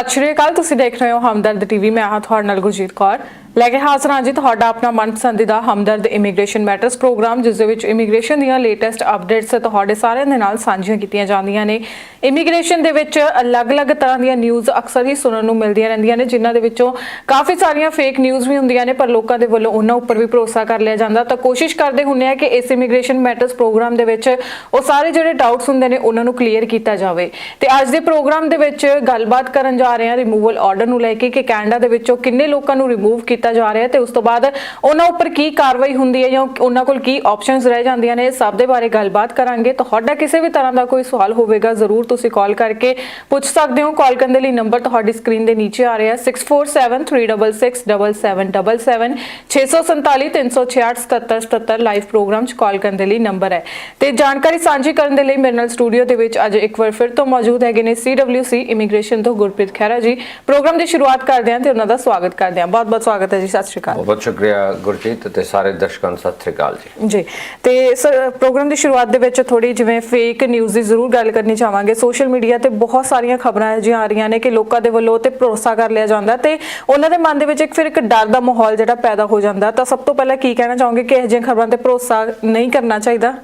ਸਤਿ ਸ਼੍ਰੀ ਅਕਾਲ, ਤੁਸੀਂ ਦੇਖ ਰਹੇ ਹੋ ਹਮਦਰਦ ਟੀਵੀ। ਮੈਂ ਹਾਂ ਤੁਹਾਡੇ ਨਾਲ ਗੁਰਜੀਤ ਕੌਰ। ਲੈ ਕੇ ਹਾਜ਼ਰ ਹਾਂ ਜੀ ਤੁਹਾਡਾ ਆਪਣਾ ਮਨਪਸੰਦੀਦਾ ਹਮਦਰਦ ਇਮੀਗ੍ਰੇਸ਼ਨ ਮੈਟਰਸ ਪ੍ਰੋਗਰਾਮ, ਜਿਸ ਦੇ ਵਿੱਚ ਇਮੀਗ੍ਰੇਸ਼ਨ ਦੀਆਂ ਲੇਟੈਸਟ ਅਪਡੇਟਸ ਤੁਹਾਡੇ ਸਾਰਿਆਂ ਦੇ ਨਾਲ ਸਾਂਝੀਆਂ ਕੀਤੀਆਂ ਜਾਂਦੀਆਂ ਨੇ। ਇਮੀਗ੍ਰੇਸ਼ਨ ਦੇ ਵਿੱਚ ਅਲੱਗ-ਅਲੱਗ ਤਰ੍ਹਾਂ ਦੀਆਂ ਨਿਊਜ਼ ਅਕਸਰ ਹੀ ਸੁਣਨ ਨੂੰ ਮਿਲਦੀਆਂ ਰਹਿੰਦੀਆਂ ਨੇ, ਜਿਨ੍ਹਾਂ ਦੇ ਵਿੱਚੋਂ ਕਾਫੀ ਸਾਰੀਆਂ ਫੇਕ ਨਿਊਜ਼ ਵੀ ਹੁੰਦੀਆਂ ਨੇ, ਪਰ ਲੋਕਾਂ ਦੇ ਵੱਲੋਂ ਉਹਨਾਂ ਉੱਪਰ ਵੀ ਭਰੋਸਾ ਕਰ ਲਿਆ ਜਾਂਦਾ। ਤਾਂ ਕੋਸ਼ਿਸ਼ ਕਰਦੇ ਹੁੰਨੇ ਆ ਕਿ ਇਸ ਇਮੀਗ੍ਰੇਸ਼ਨ ਮੈਟਰਸ ਪ੍ਰੋਗਰਾਮ ਦੇ ਵਿੱਚ ਉਹ ਸਾਰੇ ਜਿਹੜੇ ਡਾਊਟਸ ਹੁੰਦੇ ਨੇ, ਉਹਨਾਂ ਨੂੰ ਕਲੀਅਰ ਕੀਤਾ ਜਾਵੇ। ਤੇ ਅੱਜ ਦੇ ਪ੍ਰੋਗਰਾਮ ਦੇ ਵਿੱਚ ਗੱਲਬਾਤ ਕਰਨ ਜਾ ਰਹੇ ਹਾਂ ਰਿਮੂਵਲ ਆਰਡਰ ਨੂੰ ਲੈ ਕੇ ਕਿ ਕੈਨੇਡਾ ਦੇ ਵਿੱਚੋਂ ਕਿੰਨੇ ਲੋਕਾਂ ਨੂੰ ਰਿਮੂਵ ਕੀਤਾ ਜਾ ਰਿਹਾ ਹੈ ਤੇ ਉਸ ਤੋਂ ਬਾਅਦ ਉਹਨਾਂ ਉੱਪਰ ਕੀ ਕਾਰਵਾਈ ਹੁੰਦੀ ਹੈ ਜਾਂ ਉਹਨਾਂ ਕੋਲ ਕੀ ਆਪਸ਼ਨਸ ਰਹਿ ਜਾਂਦੀਆਂ ਨੇ ਸਭ ਦੇ ਬਾਰੇ ਗੱਲਬਾਤ ਕਰਾਂਗੇ। ਤੁਹਾਡਾ ਕਿਸੇ ਵੀ ਤਰ੍ਹਾਂ ਦਾ ਕੋਈ ਸਵਾਲ ਹੋਵੇਗਾ, ਜ਼ਰੂਰ ਤੁਸੀਂ ਕਾਲ ਕਰਕੇ ਪੁੱਛ ਸਕਦੇ ਹੋ। ਕਾਲ ਕਰਨ ਦੇ ਲਈ ਨੰਬਰ ਤੁਹਾਡੀ ਸਕਰੀਨ ਦੇ ਨੀਚੇ ਆ ਰਿਹਾ 6473667777 647 ਲਾਈਵ ਪ੍ਰੋਗਰਾਮ ਚ ਕਾਲ ਕਰਨ ਦੇ ਲਈ ਨੰਬਰ ਹੈ। ਤੇ ਜਾਣਕਾਰੀ ਸਾਂਝੀ ਕਰਨ ਦੇ ਲਈ ਮੇਰੇ ਨਾਲ ਸਟੂਡੀਓ ਦੇ ਵਿੱਚ ਅੱਜ ਇੱਕ ਵਾਰ ਫਿਰ ਤੋਂ ਮੌਜੂਦ ਹੈਗੇ ਨੇ CWC ਇਮੀਗ੍ਰੇਸ਼ਨ ਤੋਂ ਗੁਰਪ੍ਰੀਤ ਖਹਿਰਾ ਜੀ। ਪ੍ਰੋਗਰਾਮ ਦੀ ਸ਼ੁਰੂਆਤ ਕਰਦੇ ਹਾਂ ਤੇ ਉਹਨਾਂ ਦਾ ਸਵਾਗਤ ਕਰਦੇ ਹਾਂ। ਬਹੁਤ ਬਹੁਤ ਸਵਾਗਤ ਹੈ ਜੀ। ਸਤਿ ਸ਼੍ਰੀ ਅਕਾਲ। ਬਹੁਤ ਬਹੁਤ ਸ਼ੁਕਰੀਆ ਗੁਰਜੀਤ ਤੇ ਸਾਰੇ ਦਰਸ਼ਕਾਂ ਨੂੰ। ਸਤਿ ਸ੍ਰੀ ਅਕਾਲ ਜੀ। ਜੀ। ਤੇ ਸਰ ਪ੍ਰੋਗਰਾਮ ਦੀ ਸ਼ੁਰੂਆਤ ਦੇ ਵਿੱਚ ਥੋੜੀ ਜਿਵੇਂ ਫੇਕ ਨਿਊਜ਼ ਦੀ ਜ਼ਰੂਰ ਗੱਲ ਕਰਨੀ ਚਾਹਾਂਗੇ। ਸੋਸ਼ਲ ਮੀਡੀਆ ਤੇ ਬਹੁਤ ਸਾਰੀਆਂ ਖਬਰਾਂ ਜਿਹੀਆਂ ਆ ਰਹੀਆਂ ਨੇ ਕਿ ਲੋਕਾਂ ਦੇ ਵੱਲੋਂ ਤੇ ਭਰੋਸਾ ਕਰ ਲਿਆ ਜਾਂਦਾ ਤੇ ਉਹਨਾਂ ਦੇ ਮਨ ਦੇ ਵਿੱਚ ਇੱਕ ਫਿਰ ਇੱਕ ਡਰ ਦਾ ਮਾਹੌਲ ਜਿਹੜਾ ਪੈਦਾ ਹੋ ਜਾਂਦਾ। ਤਾਂ ਸਭ ਤੋਂ ਪਹਿਲਾਂ ਕੀ ਕਹਿਣਾ ਚਾਹੋਗੇ ਕਿ ਇਹ ਜਿਹੀਆਂ ਖਬਰਾਂ ਤੇ ਭਰੋਸਾ ਨਹੀਂ ਕਰਨਾ ਚਾਹੀਦਾ?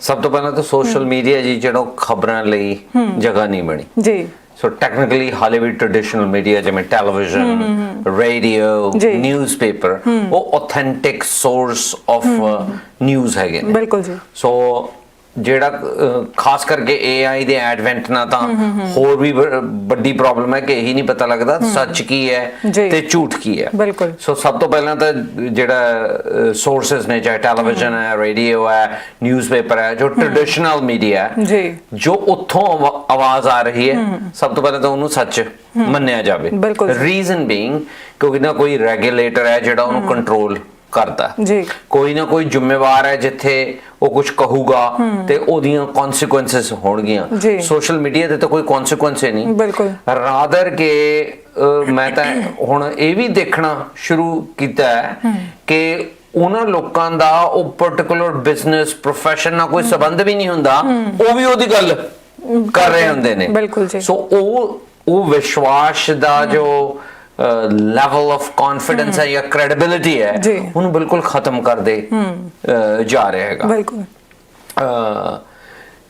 ਸਭ ਤੋਂ ਪਹਿਲਾਂ ਤਾਂ ਸੋਸ਼ਲ ਮੀਡੀਆ ਜੀ ਜਿਹੜਾ ਖਬਰਾਂ ਲਈ ਜਗ੍ਹਾ ਨਹੀਂ ਬਣੀ। ਜੀ। So technically Hollywood traditional media ਜਿਵੇਂ ਟੈਲੀਵਿਜ਼ਨ ਰੇਡੀਓ। ਨਿਊਜ਼ਪੇਪਰ ਉਹ ਆਥੈਂਟਿਕ ਸੋਰਸ ਆਫ ਨਿਊਜ਼ ਹੈਗੇ ਬਿਲਕੁਲ ਜੀ। ਸੋ ਜਿਹੜਾ ਖਾਸ ਕਰਕੇ AI ਦੇ ਐਡਵੈਂਟ ਨਾਲ ਤਾਂ ਹੋਰ ਵੀ ਵੱਡੀ ਪ੍ਰੋਬਲਮ ਹੈ ਕਿ ਇਹੀ ਨਹੀਂ ਪਤਾ ਲੱਗਦਾ ਸੱਚ ਕੀ। ਹੈ ਤੇ ਝੂਠ ਕੀ ਹੈ। ਬਿਲਕੁਲ। ਸੋ ਸਭ ਤੋਂ ਪਹਿਲਾਂ ਤਾਂ ਜਿਹੜਾ ਸੋਰਸਸ ਨੇ ਚਾਹੇ ਟੈਲੀਵਿਜ਼ਨ ਹੈ। ਰੇਡੀਓ ਹੈ ਨਿਊਜ਼ਪੇਪਰ ਹੈ ਜੋ ਟ੍ਰੈਡੀਸ਼ਨਲ ਮੀਡੀਆ ਹੈ ਜੀ। ਜੋ ਉੱਥੋਂ ਆਵਾ- ਆਵਾਜ਼ ਆ ਰਹੀ ਹੈ ਸਭ ਤੋਂ ਪਹਿਲਾਂ ਤਾਂ ਉਹਨੂੰ ਸੱਚ ਮੰਨਿਆ ਜਾਵੇ। ਰੀਜ਼ਨ ਬੀਇੰਗ ਕਿਉਂਕਿ ਨਾ ਕੋਈ ਰੈਗੂਲੇਟਰ ਹੈ ਜਿਹੜਾ ਉਹਨੂੰ ਕੰਟਰੋਲ ਕਰਦਾ। ਜੀ। ਕੋਈ ਨਾ ਕੋਈ ਜ਼ਿੰਮੇਵਾਰ ਹੈ ਜਿੱਥੇ ਉਹ ਕੁਝ ਕਹੂਗਾ ਤੇ ਉਹਦੀਆਂ ਕਨਸੀਕੁਐਂਸਸ ਹੋਣਗੀਆਂ। ਸੋਸ਼ਲ ਮੀਡੀਆ ਤੇ ਤਾਂ ਕੋਈ ਕਨਸੀਕੁਐਂਸ ਹੀ ਨਹੀਂ। ਬਿਲਕੁਲ। ਰਾਦਰ ਕਿ ਮੈਂ ਤਾਂ ਹੁਣ ਇਹ ਵੀ ਦੇਖਣਾ ਸ਼ੁਰੂ ਕੀਤਾ ਹੈ ਕਿ ਉਹਨਾਂ ਲੋਕਾਂ ਦਾ ਉਹ ਪਾਰਟਿਕੂਲਰ ਬਿਜ਼ਨਸ ਪ੍ਰੋਫੈਸ਼ਨ ਨਾਲ ਕੋਈ ਸੰਬੰਧ ਵੀ ਨਹੀਂ ਹੁੰਦਾ ਉਹ ਵੀ ਉਹਦੀ ਗੱਲ ਕਰ ਰਹੇ ਹੁੰਦੇ ਨੇ। ਬਿਲਕੁਲ ਜੀ। ਸੋ ਉਹ ਉਹ ਵਿਸ਼ਵਾਸ ਦਾ ਜੋ ਲੈਵਲ ਆਫ ਕੌਨਫੀਡੈਂਸ ਹੈ ਜਾਂ ਕ੍ਰੈਡੀਬਿਲਿਟੀ ਹੈ। ਉਹਨੂੰ ਬਿਲਕੁਲ ਖਤਮ ਕਰਦੇ ਜਾ ਰਿਹਾ ਹੈਗਾ ਬਿਲਕੁਲ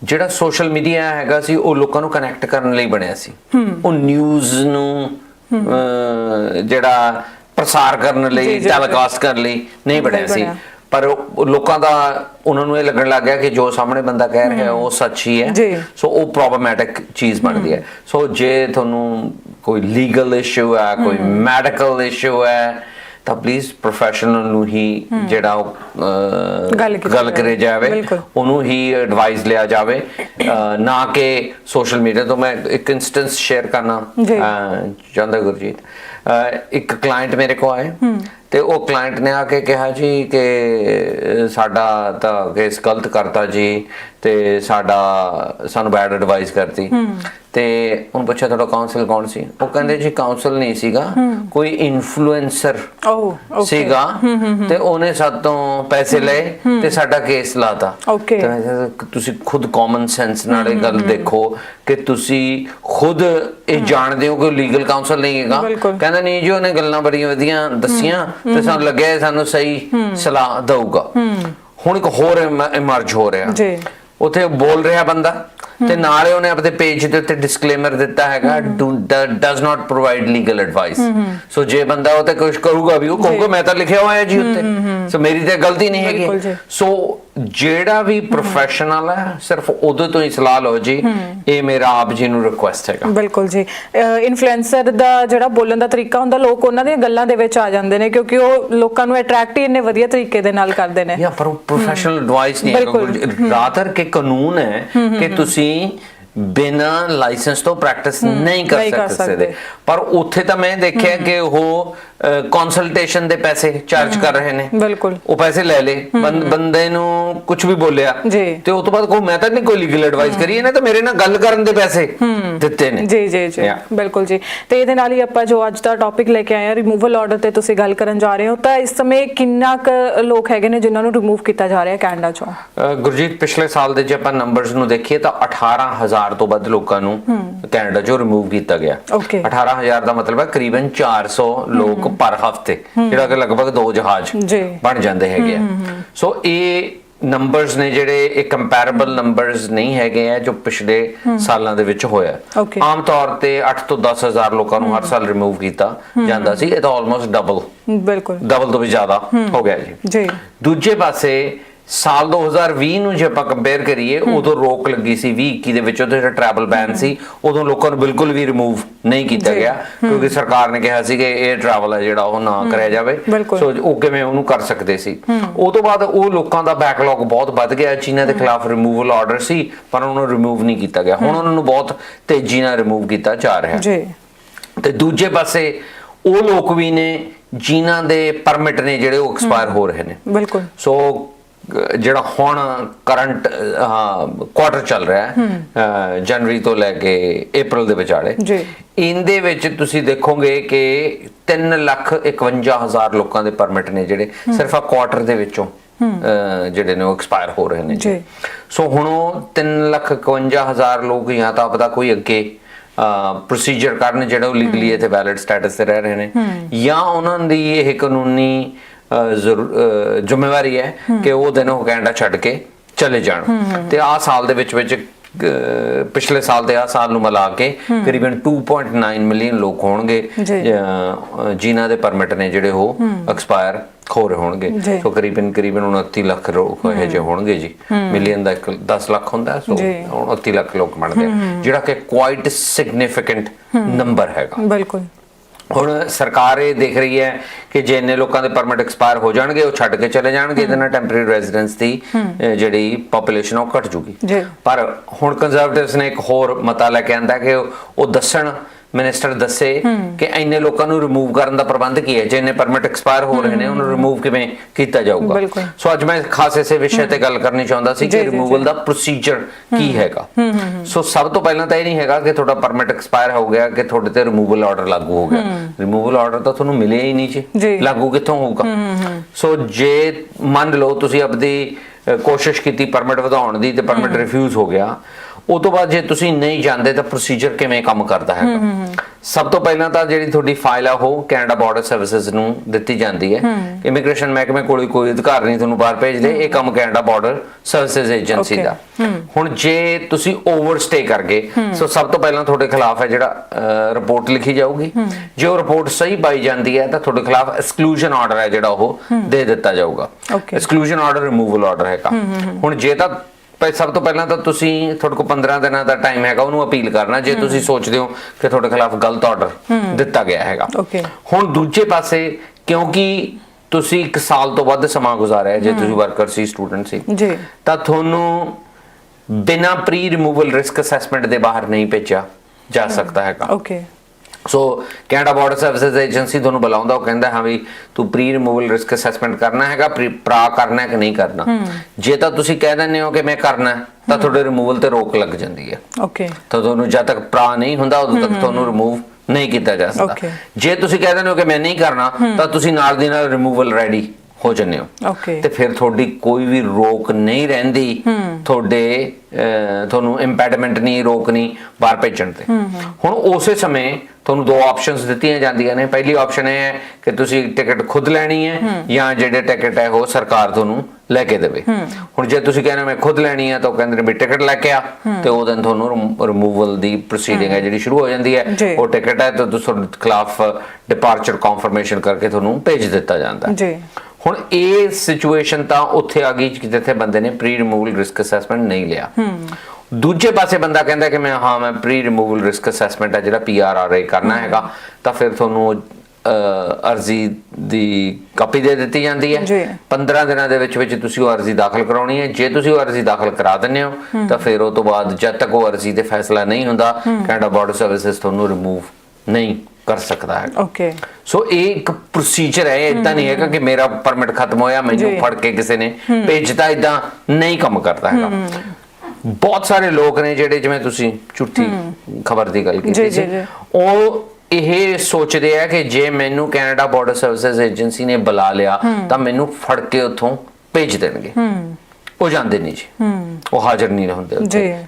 ਜਿਹੜਾ ਸੋਸ਼ਲ ਮੀਡੀਆ ਹੈਗਾ ਸੀ ਉਹ ਲੋਕਾਂ ਨੂੰ ਕਨੈਕਟ ਕਰਨ ਲਈ ਬਣਿਆ ਸੀ ਉਹ ਨਿਊਜ਼ ਨੂੰ ਜਿਹੜਾ ਪ੍ਰਸਾਰ ਕਰਨ ਲਈ ਟੈਲੀਕਾਸਟ ਕਰਨ ਲਈ ਨਹੀਂ ਬਣਿਆ ਸੀ। ਪਰ ਲੋਕਾਂ ਦਾ ਉਹਨਾਂ ਨੂੰ ਇਹ ਲੱਗਣ ਲੱਗ ਗਿਆ ਕਿ ਜੋ ਸਾਹਮਣੇ ਬੰਦਾ ਕਹਿ ਰਿਹਾ ਉਹ ਸੱਚ ਹੀ ਹੈ। ਸੋ ਉਹ ਪ੍ਰੋਬਲਮੈਟਿਕ ਚੀਜ਼ ਬਣਦੀ ਹੈ। ਸੋ ਜੇ ਤੁਹਾਨੂੰ ਕੋਈ ਲੀਗਲ ਇਸ਼ੂ ਹੈ ਕੋਈ ਮੈਡੀਕਲ ਇਸ਼ੂ ਹੈ ਤਾਂ ਪਲੀਜ਼ ਪ੍ਰੋਫੈਸ਼ਨਲ ਨੂੰ ਹੀ ਜਿਹੜਾ ਉਹ, ਗੱਲ ਕਰੇ ਜਾਵੇ। ਉਹਨੂੰ ਹੀ ਐਡਵਾਈਸ ਲਿਆ ਜਾਵੇ। ਨਾ ਕਿ ਸੋਸ਼ਲ ਮੀਡੀਆ ਤੋਂ। ਮੈਂ ਇੱਕ ਇਨਸਟੈਂਸ ਸ਼ੇਅਰ ਕਰਨਾ ਚਾਹੁੰਦਾ ਗੁਰਜੀਤ। ਇੱਕ ਕਲਾਇੰਟ ਮੇਰੇ ਕੋ ਆਏ। ਤੇ ਉਹ ਕਲਾਇੰਟ ਨੇ ਆ ਕੇ ਕਿਹਾ ਜੀ ਕਿ ਸਾਡਾ ਤਾਂ ਕੇਸ ਗਲਤ ਕਰਤਾ ਜੀ ਤੇ ਸਾਡਾ ਸਾਨੂੰ ਬੈਡ ਐਡਵਾਈਸ ਕਰਤੀ। ਤੇ ਉਹਨੂੰ ਪੁੱਛਿਆ ਤੁਹਾਡਾ ਕਾਉਂਸਲ ਕੌਣ ਸੀ? ਉਹ ਕਹਿੰਦੇ ਜੀ ਕਾਉਂਸਲ ਨਹੀਂ ਸੀਗਾ। ਕੋਈ ਇਨਫਲੂਐਂਸਰ ਸੀਗਾ ਤੇ ਉਹਨੇ ਸਾਤੋਂ ਪੈਸੇ ਲਏ ਤੇ ਸਾਡਾ ਕੇਸ ਲਾਤਾ. ਤੇ ਤੁਸੀਂ ਖੁਦ ਕਾਮਨ ਸੈਂਸ ਨਾਲ ਇਹ ਗੱਲ ਦੇਖੋ ਕਿ ਤੁਸੀਂ ਖੁਦ ਇਹ ਜਾਣਦੇ ਹੋ ਕਿ ਲੀਗਲ ਕਾਉਂਸਲ ਨਹੀਂ ਹੈਗਾ। ਕਹਿੰਦਾ ਨਹੀਂ ਜੀ ਉਹਨੇ ਗੱਲਾਂ ਬੜੀਆਂ ਵਧੀਆਂ ਦੱਸੀਆਂ। ਤੇ ਸਾਨੂੰ ਲੱਗਿਆ ਇਹ ਸਾਨੂੰ ਸਹੀ ਸਲਾਹ ਦਊਗਾ। ਹੁਣ ਇੱਕ ਹੋਰ ਇਮਰਜ ਹੋ ਰਿਹਾ। ਜੀ। ਉਥੇ ਬੋਲ ਰਿਹਾ ਬੰਦਾ ਤੇ ਨਾਲੇ ਉਹਨੇ ਆਪਣੇ ਪੇਜ ਦੇ ਉੱਤੇ ਡਿਸਕਲੇਮਰ ਦਿੱਤਾ ਹੈਗਾ does not provide legal advice so ਜੇ ਬੰਦਾ ਉਹ ਤੇ ਕੁਝ ਕਰੂਗਾ ਵੀ ਉਹ ਕਹੂਗਾ ਮੈਂ ਤਾਂ ਲਿਖਿਆ ਹੋਇਆ ਜੀ ਉੱਤੇ। ਸੋ ਮੇਰੀ ਤੇ ਗਲਤੀ ਨਹੀਂ। ਹੈਗੀ। ਸੋ ਜਿਹੜਾ ਵੀ ਪ੍ਰੋਫੈਸ਼ਨਲ ਹੈ ਸਿਰਫ ਉਦੋਂ ਤੋਂ ਹੀ ਸਲਾਹ ਲਓ ਜੀ। ਇਹ ਮੇਰਾ ਆਪ ਜੀ ਨੂੰ ਰਿਕੁਐਸਟ ਹੈਗਾ। ਬਿਲਕੁਲ ਜੀ। ਇਨਫਲੂਐਂਸਰ ਦਾ ਜਿਹੜਾ ਬੋਲਣ ਦਾ ਤਰੀਕਾ ਹੁੰਦਾ ਲੋਕ ਉਹਨਾਂ ਦੀਆਂ ਗੱਲਾਂ ਦੇ ਵਿੱਚ ਆ ਜਾਂਦੇ ਨੇ ਕਿਉਂਕਿ ਉਹ ਲੋਕਾਂ ਨੂੰ ਅਟਰੈਕਟ ਹੀ ਇੰਨੇ ਵਧੀਆ ਤਰੀਕੇ ਦੇ ਨਾਲ ਕਰਦੇ ਨੇ। ਜਾਂ ਪਰ ਪ੍ਰੋਫੈਸ਼ਨਲ ਐਡਵਾਈਸ ਨਹੀਂ। ਹੈ ਰਾਦਰ ਕਿ ਕਾਨੂੰਨ ਹੈ ਕਿ ਤੁਸੀਂ ਬਿਨਾਂ ਲਾਇਸੈਂਸ ਤੋਂ ਪ੍ਰੈਕਟਿਸ ਨਹੀਂ ਕਰ ਸਕਦੇ। ਪਰ ਉੱਥੇ ਤਾਂ ਮੈਂ ਦੇਖਿਆ ਕਿ ਉਹ ਕੰਸਲਟੇਸ਼ਨ ਦੇ ਪੈਸੇ ਚਾਰਜ ਕਰ ਰਹੇ ਨੇ। ਬਿਲਕੁਲ। ਉਹ ਪੈਸੇ ਲੈ ਲੇ ਬੰਦ- ਨੂੰ ਕੁਝ ਵੀ ਬੋਲਿਆ ਜੀ। ਤੇ ਉਸ ਤੋਂ ਬਾਅਦ ਕੋਈ ਮੈਂ ਤਾਂ ਨਹੀਂ ਕੋਈ ਲੀਗਲ ਐਡਵਾਈਸ ਕਰੀ ਇਹਨੇ ਤਾਂ ਮੇਰੇ ਨਾਲ ਗੱਲ ਕਰਨ ਦੇ ਪੈਸੇ ਦਿੱਤੇ ਨੇ। ਜੀ ਜੀ ਜੀ. ਬਿਲਕੁਲ ਜੀ। ਤੇ ਇਹਦੇ ਨਾਲ ਹੀ ਆਪਾਂ ਜੋ ਅੱਜ ਦਾ ਟੌਪਿਕ ਲੈ ਕੇ ਆਏ ਆ ਰਿਮੂਵਲ ਆਰਡਰ ਤੇ ਤੁਸੀਂ ਗੱਲ ਕਰਨ ਜਾ ਰਹੇ ਹੋ ਤਾਂ ਇਸ ਸਮੇਂ ਕਿੰਨਾ ਕੁ ਲੋਕ ਹੈਗੇ ਨੇ ਜਿਨ੍ਹਾਂ ਨੂੰ ਰਿਮੂਵ ਕੀਤਾ ਜਾ ਰਿਹਾ ਕੈਨੇਡਾ ਚੋਂ? ਗੁਰਜੀਤ ਪਿਛਲੇ ਸਾਲ ਦੇ ਜੇ ਆਪਾਂ ਨੰਬਰਸ ਨੂੰ ਦੇਖੀਏ ਤਾਂ 18000 ਤੋਂ ਵੱਧ ਲੋਕਾਂ ਨੂੰ ਕੈਨੇਡਾ ਚੋਂ ਰਿਮੂਵ ਕੀਤਾ ਗਿਆ। Okay. 18000 ਦਾ ਮਤਲਬ ਹੈ ਕਰੀਬਨ 400 ਲੋਕ ਪਰ ਹਫ਼ਤੇ ਜਿਹੜਾ ਕਿ ਲਗਭਗ ਦੋ ਜਹਾਜ਼। ਬਣ ਜਾਂਦੇ ਹੈਗੇ ਆ। ਸੋ ਇਹ ਨੰਬਰਸ ਨੇ ਜਿਹੜੇ ਇਹ ਕੰਪੈਰੀਬਲ ਨੰਬਰਸ ਨਹੀਂ ਹੈਗੇ ਆ ਜੋ ਪਿਛਲੇ ਸਾਲਾਂ ਦੇ ਵਿੱਚ ਹੋਇਆ. ਆਮ ਤੌਰ ਤੇ 8 ਤੋਂ 10000 ਲੋਕਾਂ ਨੂੰ ਹਰ ਸਾਲ ਰਿਮੂਵ ਕੀਤਾ ਜਾਂਦਾ ਸੀ। ਇਹ ਤਾਂ ਆਲਮੋਸਟ ਡਬਲ ਬਿਲਕੁਲ। ਡਬਲ ਤੋਂ ਵੀ ਜ਼ਿਆਦਾ ਹੋ ਗਿਆ ਜੀ। ਜੀ। ਦੂਜੇ ਪਾਸੇ ਸਾਲ 2020 ਨੂੰ ਜੇ ਆਪਾਂ ਕੰਪੇਅਰ ਕਰੀਏ ਉਦੋਂ ਰੋਕ ਲੱਗੀ ਸੀ 2021 ਦੇ ਵਿੱਚ ਉਹਦੇ ਜਿਹੜਾ ਟਰੈਵਲ ਬੈਨ ਸੀ ਉਦੋਂ ਲੋਕਾਂ ਨੂੰ ਬਿਲਕੁਲ ਵੀ ਰਿਮੂਵ ਨਹੀਂ ਕੀਤਾ। ਗਿਆ ਕਿਉਂਕਿ ਸਰਕਾਰ ਨੇ ਕਿਹਾ ਸੀ ਕਿ ਇਹ ਟਰੈਵਲ ਹੈ ਜਿਹੜਾ ਉਹ ਨਾ ਕਰਿਆ ਜਾਵੇ। ਸੋ ਉਹ ਕਿਵੇਂ ਉਹਨੂੰ ਕਰ ਸਕਦੇ ਸੀ। ਉਹ ਤੋਂ ਬਾਅਦ ਉਹ ਲੋਕਾਂ ਦਾ ਬੈਕਲੌਗ ਬਹੁਤ ਵੱਧ ਗਿਆ ਚੀਨਾ ਦੇ ਖਿਲਾਫ ਰਿਮੂਵਲ ਆਰਡਰ ਸੀ ਪਰ ਉਹਨਾਂ ਨੂੰ ਰਿਮੂਵ ਨਹੀਂ ਕੀਤਾ ਗਿਆ। ਹੁਣ ਉਹਨਾਂ ਨੂੰ ਬਹੁਤ ਤੇਜ਼ੀ ਨਾਲ ਰਿਮੂਵ ਕੀਤਾ ਜਾ ਰਿਹਾ। ਹੈ ਜੀ। ਤੇ ਦੂਜੇ ਪਾਸੇ ਉਹ ਲੋਕ ਵੀ ਨੇ ਜਿਨ੍ਹਾਂ ਦੇ ਪਰਮਿਟ ਨੇ ਜਿਹੜੇ ਉਹ ਐਕਸਪਾਇਰ ਹੋ ਰਹੇ ਨੇ। ਬਿਲਕੁਲ। ਸੋ ਜਿਹੜਾ ਹੁਣ ਕਰੰਟ ਕੁਆਟਰ ਚੱਲ ਰਿਹਾ ਹੈ ਜਨਵਰੀ ਤੋਂ ਲੈ ਕੇ ਅਪ੍ਰੈਲ ਦੇ ਵਿਚਾਲੇ। ਜੀ। ਇਹਦੇ ਵਿੱਚ ਤੁਸੀਂ ਦੇਖੋਗੇ ਕਿ 3 ਲੱਖ 51 ਹਜ਼ਾਰ ਲੋਕਾਂ ਦੇ ਪਰਮਿਟ ਨੇ ਜਿਹੜੇ ਸਿਰਫ ਆ ਕੁਆਟਰ ਦੇ ਵਿੱਚੋਂ ਜਿਹੜੇ ਨੇ ਉਹ ਐਕਸਪਾਇਰ ਹੋ ਰਹੇ ਨੇ ਜੀ। ਸੋ ਹੁਣ ਉਹ 3 ਲੱਖ 51 ਹਜ਼ਾਰ ਲੋਕ ਜਾਂ ਤਾਂ ਆਪਦਾ ਕੋਈ ਅੱਗੇ ਪ੍ਰੋਸੀਜਰ ਕਰਨ ਜਿਹੜੇ ਉਹ ਲੀਗਲੀ ਇੱਥੇ ਵੈਲਿਡ ਸਟੇਟਸ ਤੇ ਰਹਿ ਰਹੇ ਨੇ। ਜਾਂ ਉਹਨਾਂ ਦੀ ਇਹ ਕਾਨੂੰਨੀ ਜ਼ਿੰਮੇਵਾਰੀ ਹੈ ਕਿ ਉਹ ਦਿਨ ਉਹ ਕੈਨੇਡਾ ਛੱਡ ਕੇ ਚਲੇ ਜਾਣ। ਤੇ ਆਹ ਸਾਲ ਦੇ ਵਿੱਚ ਵਿੱਚ ਪਿਛਲੇ ਸਾਲ ਤੇ ਆਹ ਸਾਲ ਨੂੰ ਮਿਲਾ ਕੇ ਕਰੀਬਨ 2.9 ਮਿਲੀਅਨ ਲੋਕ ਹੋਣਗੇ। ਜੀ। ਜਿਨ੍ਹਾਂ ਦੇ ਪਰਮਿਟ ਨੇ ਜਿਹੜੇ ਉਹ ਐਕਸਪਾਇਰ ਹੋ ਰਹੇ ਹੋਣਗੇ। ਜੀ। ਸੋ ਕਰੀਬਨ ਕਰੀਬਨ 29 ਲੱਖ ਲੋਕ ਇਹ ਜਿਹੇ ਹੋਣਗੇ ਜੀ। ਮਿਲੀਅਨ ਦਾ ਇੱਕ 10 ਲੱਖ ਹੁੰਦਾ ਸੋ ਜੀ। 29 ਲੱਖ ਲੋਕ ਬਣਦੇ ਆ ਜਿਹੜਾ ਕਿ ਕੁਆਇਟ ਸਿਗਨੀਫੀਕੈਂਟ ਨੰਬਰ ਹੈਗਾ। ਬਿਲਕੁਲ। ਹੁਣ ਸਰਕਾਰ ਇਹ ਦੇਖ ਰਹੀ ਹੈ ਕਿ ਜੇ ਇੰਨੇ ਲੋਕਾਂ ਦੇ ਪਰਮਿਟ ਐਕਸਪਾਇਰ ਹੋ ਜਾਣਗੇ ਉਹ ਛੱਡ ਕੇ ਚਲੇ ਜਾਣਗੇ ਇਹਦੇ ਨਾਲ ਟੈਂਪਰੇਰੀ ਰੈਜ਼ੀਡੈਂਸ ਦੀ ਜਿਹੜੀ ਪੋਪੂਲੇਸ਼ਨ ਉਹ ਘਟ ਜੂਗੀ। ਪਰ ਹੁਣ ਕੰਜ਼ਰਵੇਟਿਵਸ ਨੇ ਇੱਕ ਹੋਰ ਮਤਾ ਲੈ ਕੇ ਆਂਦਾ ਕਿ ਉਹ ਦੱਸਣ ਮਿਨਿਸਟਰ ਦੱਸੇ ਕਿ ਇੰਨੇ ਲੋਕਾਂ ਨੂੰ ਰਿਮੂਵ ਕਰਨ ਦਾ ਪ੍ਰਬੰਧ ਕੀ ਹੈ? ਜੇ ਇੰਨੇ ਪਰਮਿਟ ਐਕਸਪਾਇਰ ਹੋ ਰਹੇ ਨੇ ਉਹਨੂੰ ਰਿਮੂਵ ਕਿਵੇਂ ਕੀਤਾ ਜਾਊਗਾ। ਸੋ ਅੱਜ ਮੈਂ ਖਾਸ ਇਸੇ ਵਿਸ਼ੇ ਤੇ ਗੱਲ ਕਰਨੀ ਚਾਹੁੰਦਾ ਸੀ ਕਿ ਰਿਮੂਵਲ ਦਾ ਪ੍ਰੋਸੀਜਰ ਕੀ ਹੈਗਾ? ਸੋ ਸਭ ਤੋਂ ਪਹਿਲਾਂ ਤਾਂ ਇਹ ਨਹੀਂ ਹੈਗਾ ਕਿ ਤੁਹਾਡਾ ਪਰਮਿਟ ਐਕਸਪਾਇਰ ਹੋ ਗਿਆ ਕਿ ਤੁਹਾਡੇ ਤੇ ਰਿਮੂਵਲ ਆਰਡਰ ਲਾਗੂ ਹੋ ਗਿਆ। ਰਿਮੂਵਲ ਆਰਡਰ ਤਾਂ ਤੁਹਾਨੂੰ ਮਿਲਿਆ ਹੀ ਨਹੀਂ ਜੀ। ਲਾਗੂ ਕਿੱਥੋਂ ਹੋਊਗਾ? ਸੋ ਜੇ ਮੰਨ ਲਓ ਤੁਸੀਂ ਆਪਦੀ ਕੋਸ਼ਿਸ਼ ਕੀਤੀ ਪਰਮਿਟ ਵਧਾਉਣ ਦੀ ਤੇ ਪਰਮਿਟ ਰਿਫਿਊਜ਼ ਹੋ ਗਿਆ ਉਹ ਤੋਂ ਬਾਅਦ ਜੇ ਤੁਸੀਂ ਨਹੀਂ ਜਾਂਦੇ ਤਾਂ ਪ੍ਰੋਸੀਜਰ ਕਿਵੇਂ ਕੰਮ ਕਰਦਾ ਹੈਗਾ? ਸਭ ਤੋਂ ਪਹਿਲਾਂ ਤਾਂ ਜਿਹੜੀ ਤੁਹਾਡੀ ਫਾਈਲ ਆ ਉਹ ਕੈਨੇਡਾ ਬਾਰਡਰ ਸਰਵਿਸਿਜ਼ ਨੂੰ ਦਿੱਤੀ ਜਾਂਦੀ ਹੈ। ਇਮੀਗ੍ਰੇਸ਼ਨ ਮਹਿਕਮੇ ਕੋਲ ਕੋਈ ਅਧਿਕਾਰ ਨਹੀਂ ਤੁਹਾਨੂੰ ਬਾਹਰ ਭੇਜਦੇ ਇਹ ਕੰਮ ਕੈਨੇਡਾ ਬਾਰਡਰ ਸਰਵਿਸਿਜ਼ ਏਜੰਸੀ. ਦਾ। ਹੁਣ ਜੇ ਤੁਸੀਂ ਓਵਰਸਟੇ ਕਰ ਗਏ ਸੋ ਸਭ ਤੋਂ ਪਹਿਲਾਂ ਤੁਹਾਡੇ ਖਿਲਾਫ ਹੈ ਜਿਹੜਾ ਰਿਪੋਰਟ ਲਿਖੀ ਜਾਊਗੀ। ਜੇ ਉਹ ਰਿਪੋਰਟ ਸਹੀ ਪਾਈ ਜਾਂਦੀ ਹੈ ਤਾਂ ਤੁਹਾਡੇ ਖਿਲਾਫ ਐਕਸਕਲੂਜਨ ਆਰਡਰ ਹੈ ਜਿਹੜਾ ਉਹ ਦੇ ਦਿੱਤਾ ਜਾਊਗਾ. ਐਕਸਕਲੂਜਨ ਆਰਡਰ ਰਿਮੂਵਲ ਆਰਡਰ ਹੈਗਾ। ਹੁਣ ਜੇ ਤਾਂ ਪਹਿ- ਸਭ ਤੋਂ ਪਹਿਲਾਂ ਤਾਂ ਤੁਸੀਂ ਤੁਹਾਡੇ ਕੋਲ 15 ਦਿਨਾਂ ਦਾ ਟਾਈਮ ਹੈਗਾ ਉਹਨੂੰ ਅਪੀਲ ਕਰਨਾ ਜੇ ਤੁਸੀਂ ਸੋਚਦੇ ਹੋ ਕਿ ਤੁਹਾਡੇ ਖਿਲਾਫ ਗਲਤ ਆਰਡਰ ਦਿੱਤਾ ਗਿਆ ਹੈਗਾ. ਹੁਣ ਦੂਜੇ ਪਾਸੇ ਕਿਉਂਕਿ ਤੁਸੀਂ 1 ਸਾਲ ਤੋਂ ਵੱਧ ਸਮਾਂ ਗੁਜ਼ਾਰਿਆ ਜੇ ਤੁਸੀਂ ਵਰਕਰ ਸੀ ਸਟੂਡੈਂਟ ਸੀ ਜੀ। ਤਾਂ ਤੁਹਾਨੂੰ ਬਿਨਾ ਪ੍ਰੀ ਰਿਮੂਵਲ ਰਿਸਕ ਅਸੈਸਮੈਂਟ ਦੇ ਬਾਹਰ ਨਹੀਂ ਭੇਜਿਆ ਜਾ ਸਕਦਾ ਹੈਗਾ। Okay so Canada border services agency ਤੁਹਾਨੂੰ ਬੁਲਾਉਂਦਾ ਉਹ ਕਹਿੰਦਾ ਹਾਂ ਵੀ ਤੂੰ ਪ੍ਰੀ ਰਿਮੂਵਲ ਰਿਸਕ ਅਸੈਸਮੈਂਟ ਕਰਨਾ ਹੈਗਾ ਪ੍ਰੀ- ਕਰਨਾ ਹੈ ਕਿ ਨਹੀਂ ਕਰਨਾ? ਜੇ ਤਾਂ ਤੁਸੀਂ ਕਹਿ ਦਿੰਦੇ ਹੋ ਕਿ ਮੈਂ ਕਰਨਾ ਤਾਂ ਤੁਹਾਡੇ ਰਿਮੂਵਲ ਤੇ ਰੋਕ ਲੱਗ ਜਾਂਦੀ ਹੈ। ਓਕੇ ਤਾਂ ਤੁਹਾਨੂੰ ਜਦ ਤੱਕ ਪ੍ਰਾ ਨਹੀਂ ਹੁੰਦਾ ਉਦੋਂ ਤੱਕ ਤੁਹਾਨੂੰ ਰਿਮੂਵ ਨਹੀਂ ਕੀਤਾ ਜਾ ਸਕਦਾ. ਜੇ ਤੁਸੀਂ ਕਹਿ ਦਿੰਦੇ ਹੋ ਕਿ ਮੈਂ ਨਹੀਂ ਕਰਨਾ ਤਾਂ ਤੁਸੀਂ ਨਾਲ ਦੀ ਨਾਲ ਰਿਮੂਵਲ ਰੈਡੀ ਹੋ ਜੰਨੇ ਹੋ। ਓਕੇ ਤੇ ਫਿਰ ਤੁਹਾਡੀ ਕੋਈ ਵੀ ਰੋਕ ਨਹੀਂ ਰਹਿੰਦੀ। ਤੁਹਾਡੇ ਤੁਹਾਨੂੰ ਇੰਪੈਡਮੈਂਟ ਨਹੀਂ ਰੋਕ ਨਹੀਂ ਬਾਹਰ ਭੇਜਣ ਤੇ। ਹੁਣ ਉਸੇ ਸਮੇਂ ਤੁਹਾਨੂੰ ਦੋ ਆਪਸ਼ਨਸ ਦਿੱਤੀਆਂ ਜਾਂਦੀਆਂ ਨੇ। ਪਹਿਲੀ ਆਪਸ਼ਨ ਇਹ ਹੈ ਕਿ ਤੁਸੀਂ ਟਿਕਟ ਖੁਦ ਲੈਣੀ ਹੈ ਜਾਂ ਜਿਹੜੇ ਟਿਕਟ ਹੈ ਉਹ ਸਰਕਾਰ ਤੁਹਾਨੂੰ ਲੈ ਕੇ ਦੇਵੇ। ਹੁਣ ਜੇ ਤੁਸੀਂ ਕਹਿੰਦੇ ਮੈਂ ਖੁਦ ਲੈਣੀ ਹੈ ਤਾਂ ਉਹ ਕਹਿੰਦੇ ਨੇ ਵੀ ਟਿਕਟ ਲੈ ਕੇ ਆ। ਤੇ ਉਹ ਦਿਨ ਤੁਹਾਨੂੰ ਰਿਮੂਵਲ ਦੀ ਪ੍ਰੋਸੀਡਿੰਗ ਹੈ ਜਿਹੜੀ ਸ਼ੁਰੂ ਹੋ ਜਾਂਦੀ ਹੈ। ਉਹ ਟਿਕਟ ਹੈ ਤਾਂ ਤੁਹਾਡੇ ਖਿਲਾਫ ਡਿਪਾਰਚਰ ਕਨਫਰਮੇਸ਼ਨ ਕਰਕੇ ਤੁਹਾਨੂੰ ਭੇਜ ਦਿੱਤਾ ਜਾਂਦਾ ਹੈ। ਜੀ। ਹੁਣ ਇਹ ਸਿਚੁਏਸ਼ਨ ਤਾਂ ਉੱਥੇ ਆ ਗਈ ਜਿੱਥੇ ਬੰਦੇ ਨੇ ਪ੍ਰੀ ਰਿਮੂਵਲ ਰਿਸਕ ਅਸੈਸਮੈਂਟ ਨਹੀਂ ਲਿਆ। ਦੂਜੇ ਪਾਸੇ ਬੰਦਾ ਕਹਿੰਦਾ ਕਿ ਮੈਂ ਹਾਂ ਮੈਂ ਪ੍ਰੀ ਰਿਮੂਵਲ ਰਿਸਕ ਅਸੈਸਮੈਂਟ ਹੈ ਜਿਹੜਾ ਪੀਆਰਆਰਏ ਕਰਨਾ ਹੈਗਾ ਤਾਂ ਫਿਰ ਤੁਹਾਨੂੰ ਅਰਜ਼ੀ ਦੀ ਕਾਪੀ ਦੇ ਦਿੱਤੀ ਜਾਂਦੀ ਹੈ। ਜੀ। 15 ਦਿਨਾਂ ਦੇ ਵਿੱਚ ਵਿੱਚ ਤੁਸੀਂ ਉਹ ਅਰਜ਼ੀ ਦਾਖਲ ਕਰਾਉਣੀ ਹੈ। ਜੇ ਤੁਸੀਂ ਉਹ ਅਰਜ਼ੀ ਦਾਖਲ ਕਰਾ ਦਿੰਦੇ ਹੋ ਤਾਂ ਫਿਰ ਉਹ ਤੋਂ ਬਾਅਦ ਜਦ ਤੱਕ ਉਹ ਅਰਜ਼ੀ ਤੇ ਫੈਸਲਾ ਨਹੀਂ ਹੁੰਦਾ ਕੈਨੇਡਾ ਬਾਰਡਰ ਸਰਵਿਸਿਜ਼ ਤੁਹਾਨੂੰ ਰਿਮੂਵ ਨਹੀਂ ਕਰ ਸਕਦਾ ਹੈ। ਓਕੇ ਸੋ ਇਹ ਇੱਕ ਪ੍ਰੋਸੀਜਰ ਹੈ ਇਦਾਂ ਨਹੀਂ ਹੈਗਾ ਕਿ ਮੇਰਾ ਪਰਮਿਟ ਖਤਮ ਹੋਇਆ ਮੈਨੂੰ। ਫੜ ਕੇ ਕਿਸੇ ਨੇ ਭੇਜਤਾ ਇਦਾਂ ਨਹੀਂ ਕੰਮ ਕਰਦਾ ਹੈਗਾ। ਬਹੁਤ ਸਾਰੇ ਲੋਕ ਨੇ ਜਿਹੜੇ ਜਿਵੇਂ ਤੁਸੀਂ ਝੂਠੀ ਖਬਰ ਦੀ ਗੱਲ ਕੀਤੀ ਸੀ। ਉਹ ਇਹ ਸੋਚਦੇ ਆ ਕਿ ਜੇ ਮੈਨੂੰ ਕੈਨੇਡਾ ਬਾਰਡਰ ਸਰਵਿਸਿਜ਼ ਏਜੰਸੀ ਨੇ ਬੁਲਾ ਲਿਆ ਤਾਂ ਮੈਨੂੰ ਫੜ ਕੇ ਉੱਥੋਂ ਭੇਜ ਦੇਣਗੇ। ਉਹ ਜਾਂਦੇ ਨਹੀਂ ਜੀ। ਉਹ ਹਾਜ਼ਰ ਨਹੀਂ ਹੁੰਦੇ।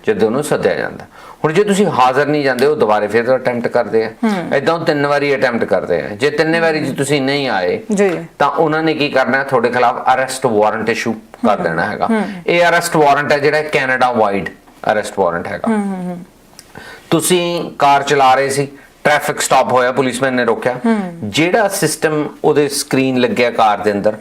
ਜਦੋਂ ਉਹਨੂੰ ਸੱਦਿਆ ਜਾਂਦਾ। ਹੁਣ ਜੇ ਤੁਸੀਂ ਹਾਜ਼ਰ ਨਹੀਂ ਜਾਂਦੇ ਉਹ ਦੁਬਾਰੇ ਫਿਰ ਅਟੈਂਪਟ ਕਰਦੇ ਆ। ਇਦਾਂ ਤਿੰਨ ਵਾਰੀ ਅਟੈਂਪਟ ਕਰਦੇ ਆ। ਜੇ ਤਿੰਨੇ ਵਾਰੀ ਜੇ ਤੁਸੀਂ ਨਹੀਂ ਆਏ ਜੀ। ਤਾਂ ਉਹਨਾਂ ਨੇ ਕੀ ਕਰਨਾ ਤੁਹਾਡੇ ਖਿਲਾਫ ਅਰੈਸਟ ਵਾਰੰਟ ਇਸ਼ੂ ਕਰ ਦੇਣਾ ਹੈਗਾ। ਇਹ ਅਰੈਸਟ ਵਾਰੰਟ ਹੈ ਜਿਹੜਾ ਕੈਨੇਡਾ ਵਾਈਡ ਅਰੈਸਟ ਵਾਰੰਟ ਹੈਗਾ। ਤੁਸੀਂ ਕਾਰ ਚਲਾ ਰਹੇ ਸੀ ਟ੍ਰੈਫਿਕ ਸਟਾਪ ਹੋਇਆ ਪੁਲਿਸਮੈਨ ਨੇ ਰੋਕਿਆ। ਜਿਹੜਾ ਸਿਸਟਮ ਉਹਦੇ ਸਕਰੀਨ ਲੱਗਿਆ ਕਾਰ ਦੇ ਅੰਦਰ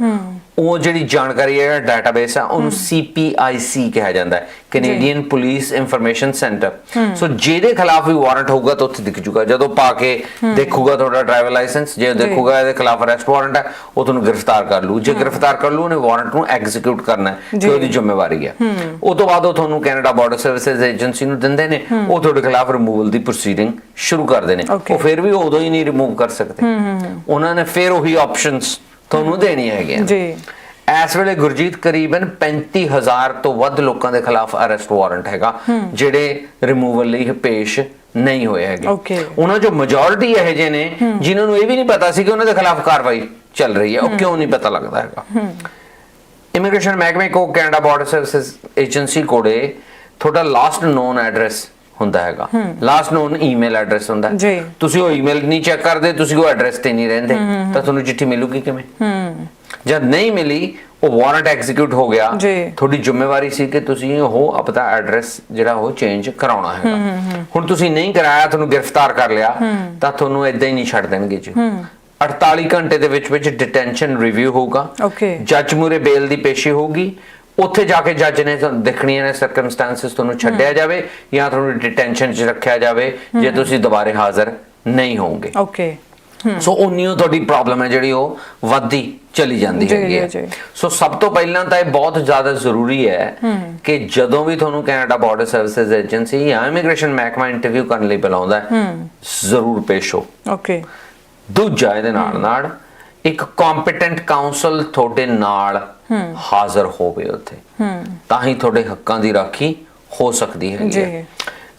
ਉਹ ਜਿਹੜੀ ਜਾਣਕਾਰੀ ਹੈ ਡਾਟਾਬੇਸ ਆ ਉਹਨੂੰ CPIC ਕਿਹਾ ਜਾਂਦਾ ਹੈ Canadian police information centre so ਜਿਹਦੇ ਖਿਲਾਫ ਵੀ ਵਾਰੰਟ ਹੋਊਗਾ ਤਾਂ ਉੱਥੇ ਦਿਖ ਜੂਗਾ। ਜਦੋਂ ਪਾ ਕੇ ਦੇਖੂਗਾ ਤੁਹਾਡਾ ਡਰਾਈਵਰ ਲਾਇਸੈਂਸ ਜੇ ਦੇਖੂਗਾ ਇਹਦੇ ਖਿਲਾਫ ਅਰੈਸਟ ਵਾਰੰਟ ਹੈ ਉਹ ਤੁਹਾਨੂੰ ਗ੍ਰਿਫਤਾਰ ਕਰ ਲੂ ਜੇ ਗ੍ਰਿਫਤਾਰ ਕਰ ਲੂ ਉਹਨੇ ਵਾਰੰਟ ਨੂੰ ਐਗਜ਼ੀਕਿਊਟ ਕਰਨਾ ਹੈ। ਕਿ ਉਹਦੀ ਜ਼ਿੰਮੇਵਾਰੀ ਹੈ। ਉਹ ਤੋਂ ਬਾਅਦ ਉਹ ਤੁਹਾਨੂੰ ਕੈਨੇਡਾ ਬਾਰਡਰ ਸਰਵਿਸਿਜ਼ ਏਜੰਸੀ ਨੂੰ ਦਿੰਦੇ ਨੇ ਉਹ ਤੁਹਾਡੇ ਖਿਲਾਫ ਰਿਮੂਵਲ ਦੀ ਪ੍ਰੋਸੀਡਿੰਗ ਸ਼ੁਰੂ ਕਰਦੇ ਨੇ. ਉਹ ਫਿਰ ਵੀ ਉਦੋਂ ਹੀ ਨਹੀਂ ਰਿਮੂਵ ਕਰ ਸਕਦੇ। ਉਹਨਾਂ ਨੇ ਫਿਰ ਉਹੀ ਆਪਸ਼ਨਸ ਤੁਹਾਨੂੰ ਦੇਣੀਆਂ ਹੈਗੀਆਂ ਜੀ। ਇਸ ਵੇਲੇ ਗੁਰਜੀਤ ਕਰੀਬਨ 35000 ਤੋਂ ਵੱਧ ਲੋਕਾਂ ਦੇ ਖਿਲਾਫ ਅਰੈਸਟ ਵਾਰੰਟ ਹੈਗਾ ਜਿਹੜੇ ਰਿਮੂਵਲ ਲਈ ਪੇਸ਼ ਨਹੀਂ ਹੋਏ ਹੈਗੇ. ਉਹਨਾਂ ਚੋਂ ਮੈਜੋਰਿਟੀ ਇਹੋ ਜਿਹੇ ਨੇ ਜਿਨ੍ਹਾਂ ਨੂੰ ਇਹ ਵੀ ਨਹੀਂ ਪਤਾ ਸੀ ਕਿ ਉਹਨਾਂ ਦੇ ਖਿਲਾਫ ਕਾਰਵਾਈ ਚੱਲ ਰਹੀ ਹੈ। ਉਹ ਕਿਉਂ ਨਹੀਂ ਪਤਾ ਲੱਗਦਾ ਹੈਗਾ। ਇਮੀਗ੍ਰੇਸ਼ਨ ਮਹਿਕਮੇ ਕੋ ਕੈਨੇਡਾ ਬਾਰਡਰ ਸਰਵਿਸਿਜ਼ ਏਜੰਸੀ ਕੋਲੇ ਤੁਹਾਡਾ ਲਾਸਟ ਨੋਨ ਐਡਰੈਸ ਹੁੰਦਾ ਹੈਗਾ। ਲਾਸਟ ਨੋਨ ਈਮੇਲ ਐਡਰੈਸ ਹੁੰਦਾ। ਜੀ। ਤੁਸੀਂ ਉਹ ਈਮੇਲ ਨਹੀਂ ਚੈੱਕ ਕਰਦੇ ਤੁਸੀਂ ਉਹ ਐਡਰੈਸ ਤੇ ਨਹੀਂ ਰਹਿੰਦੇ। ਤਾਂ ਤੁਹਾਨੂੰ ਚਿੱਠੀ ਮਿਲੂਗੀ ਕਿਵੇਂ? ਜਦ ਨਹੀਂ ਮਿਲੀ ਉਹ ਵਾਰੰਟ ਐਗਜ਼ੀਕਿਊਟ ਹੋ ਗਿਆ। ਤੁਹਾਡੀ ਜ਼ਿੰਮੇਵਾਰੀ ਸੀ ਕਿ ਤੁਸੀਂ ਉਹ ਆਪਣਾ ਐਡਰੈਸ ਜਿਹੜਾ ਉਹ ਚੇਂਜ ਕਰਾਉਣਾ ਹੈਗਾ। ਹੁਣ ਤੁਸੀਂ ਨਹੀਂ ਕਰਾਇਆ ਤੁਹਾਨੂੰ ਗ੍ਰਿਫਤਾਰ ਕਰ ਲਿਆ ਤਾਂ ਤੁਹਾਨੂੰ ਇਦਾਂ ਹੀ ਨਹੀਂ ਛੱਡ ਦੇਣਗੇ ਜੀ। 48 ਘੰਟੇ ਦੇ ਵਿੱਚ ਵਿੱਚ ਡਿਟੈਂਸ਼ਨ ਰਿਵਿਊ ਹੋਊਗਾ. ਜੱਜ ਮੂਰੇ ਬੇਲ ਦੀ ਪੇਸ਼ੀ ਹੋਊਗੀ। ਉੱਥੇ ਜਾ ਕੇ ਜੱਜ ਨੇ ਤੁਹਾਨੂੰ ਦੇਖਣੀਆਂ ਨੇ ਸਰਕਮਸਟੈਂਸਸ ਤੁਹਾਨੂੰ ਛੱਡਿਆ ਜਾਵੇ ਜਾਂ ਤੁਹਾਨੂੰ ਡਿਟੈਂਸ਼ਨ 'ਚ ਰੱਖਿਆ ਜਾਵੇ ਜੇ ਤੁਸੀਂ ਦੁਬਾਰੇ ਹਾਜ਼ਰ ਨਹੀਂ ਹੋਵੋਗੇ। ਓਕੇ ਸੋ ਉਨੀਓ ਤੁਹਾਡੀ ਪ੍ਰੋਬਲਮ ਹੈ ਜਿਹੜੀ ਉਹ ਵੱਧਦੀ ਚਲੀ ਜਾਂਦੀ ਹੈਗੀ ਹੈ। ਸੋ ਸਭ ਤੋਂ ਪਹਿਲਾਂ ਤਾਂ ਇਹ ਬਹੁਤ ਜ਼ਿਆਦਾ ਜ਼ਰੂਰੀ ਹੈ ਕਿ ਜਦੋਂ ਵੀ ਤੁਹਾਨੂੰ ਕੈਨੇਡਾ ਬਾਰਡਰ ਸਰਵਿਸਿਜ਼ ਏਜੰਸੀ ਜਾਂ ਇਮੀਗ੍ਰੇਸ਼ਨ ਮਹਿਕਮਾ ਇੰਟਰਵਿਊ ਕਰਨ ਲਈ ਬੁਲਾਉਂਦਾ ਹੈ ਜ਼ਰੂਰ ਪੇਸ਼ ਹੋ। ਓਕੇ ਦੂਜਾ ਇਹਦੇ ਨਾਲ ਨਾਲ ਇੱਕ ਕੰਪੀਟੈਂਟ ਕਾਉਂਸਲ ਤੁਹਾਡੇ ਨਾਲ ਹਾਜ਼ਰ ਹੋਵੇ ਉੱਥੇ। ਤਾਂ ਹੀ ਤੁਹਾਡੇ ਹੱਕਾਂ ਦੀ ਰਾਖੀ ਹੋ ਸਕਦੀ ਹੈ।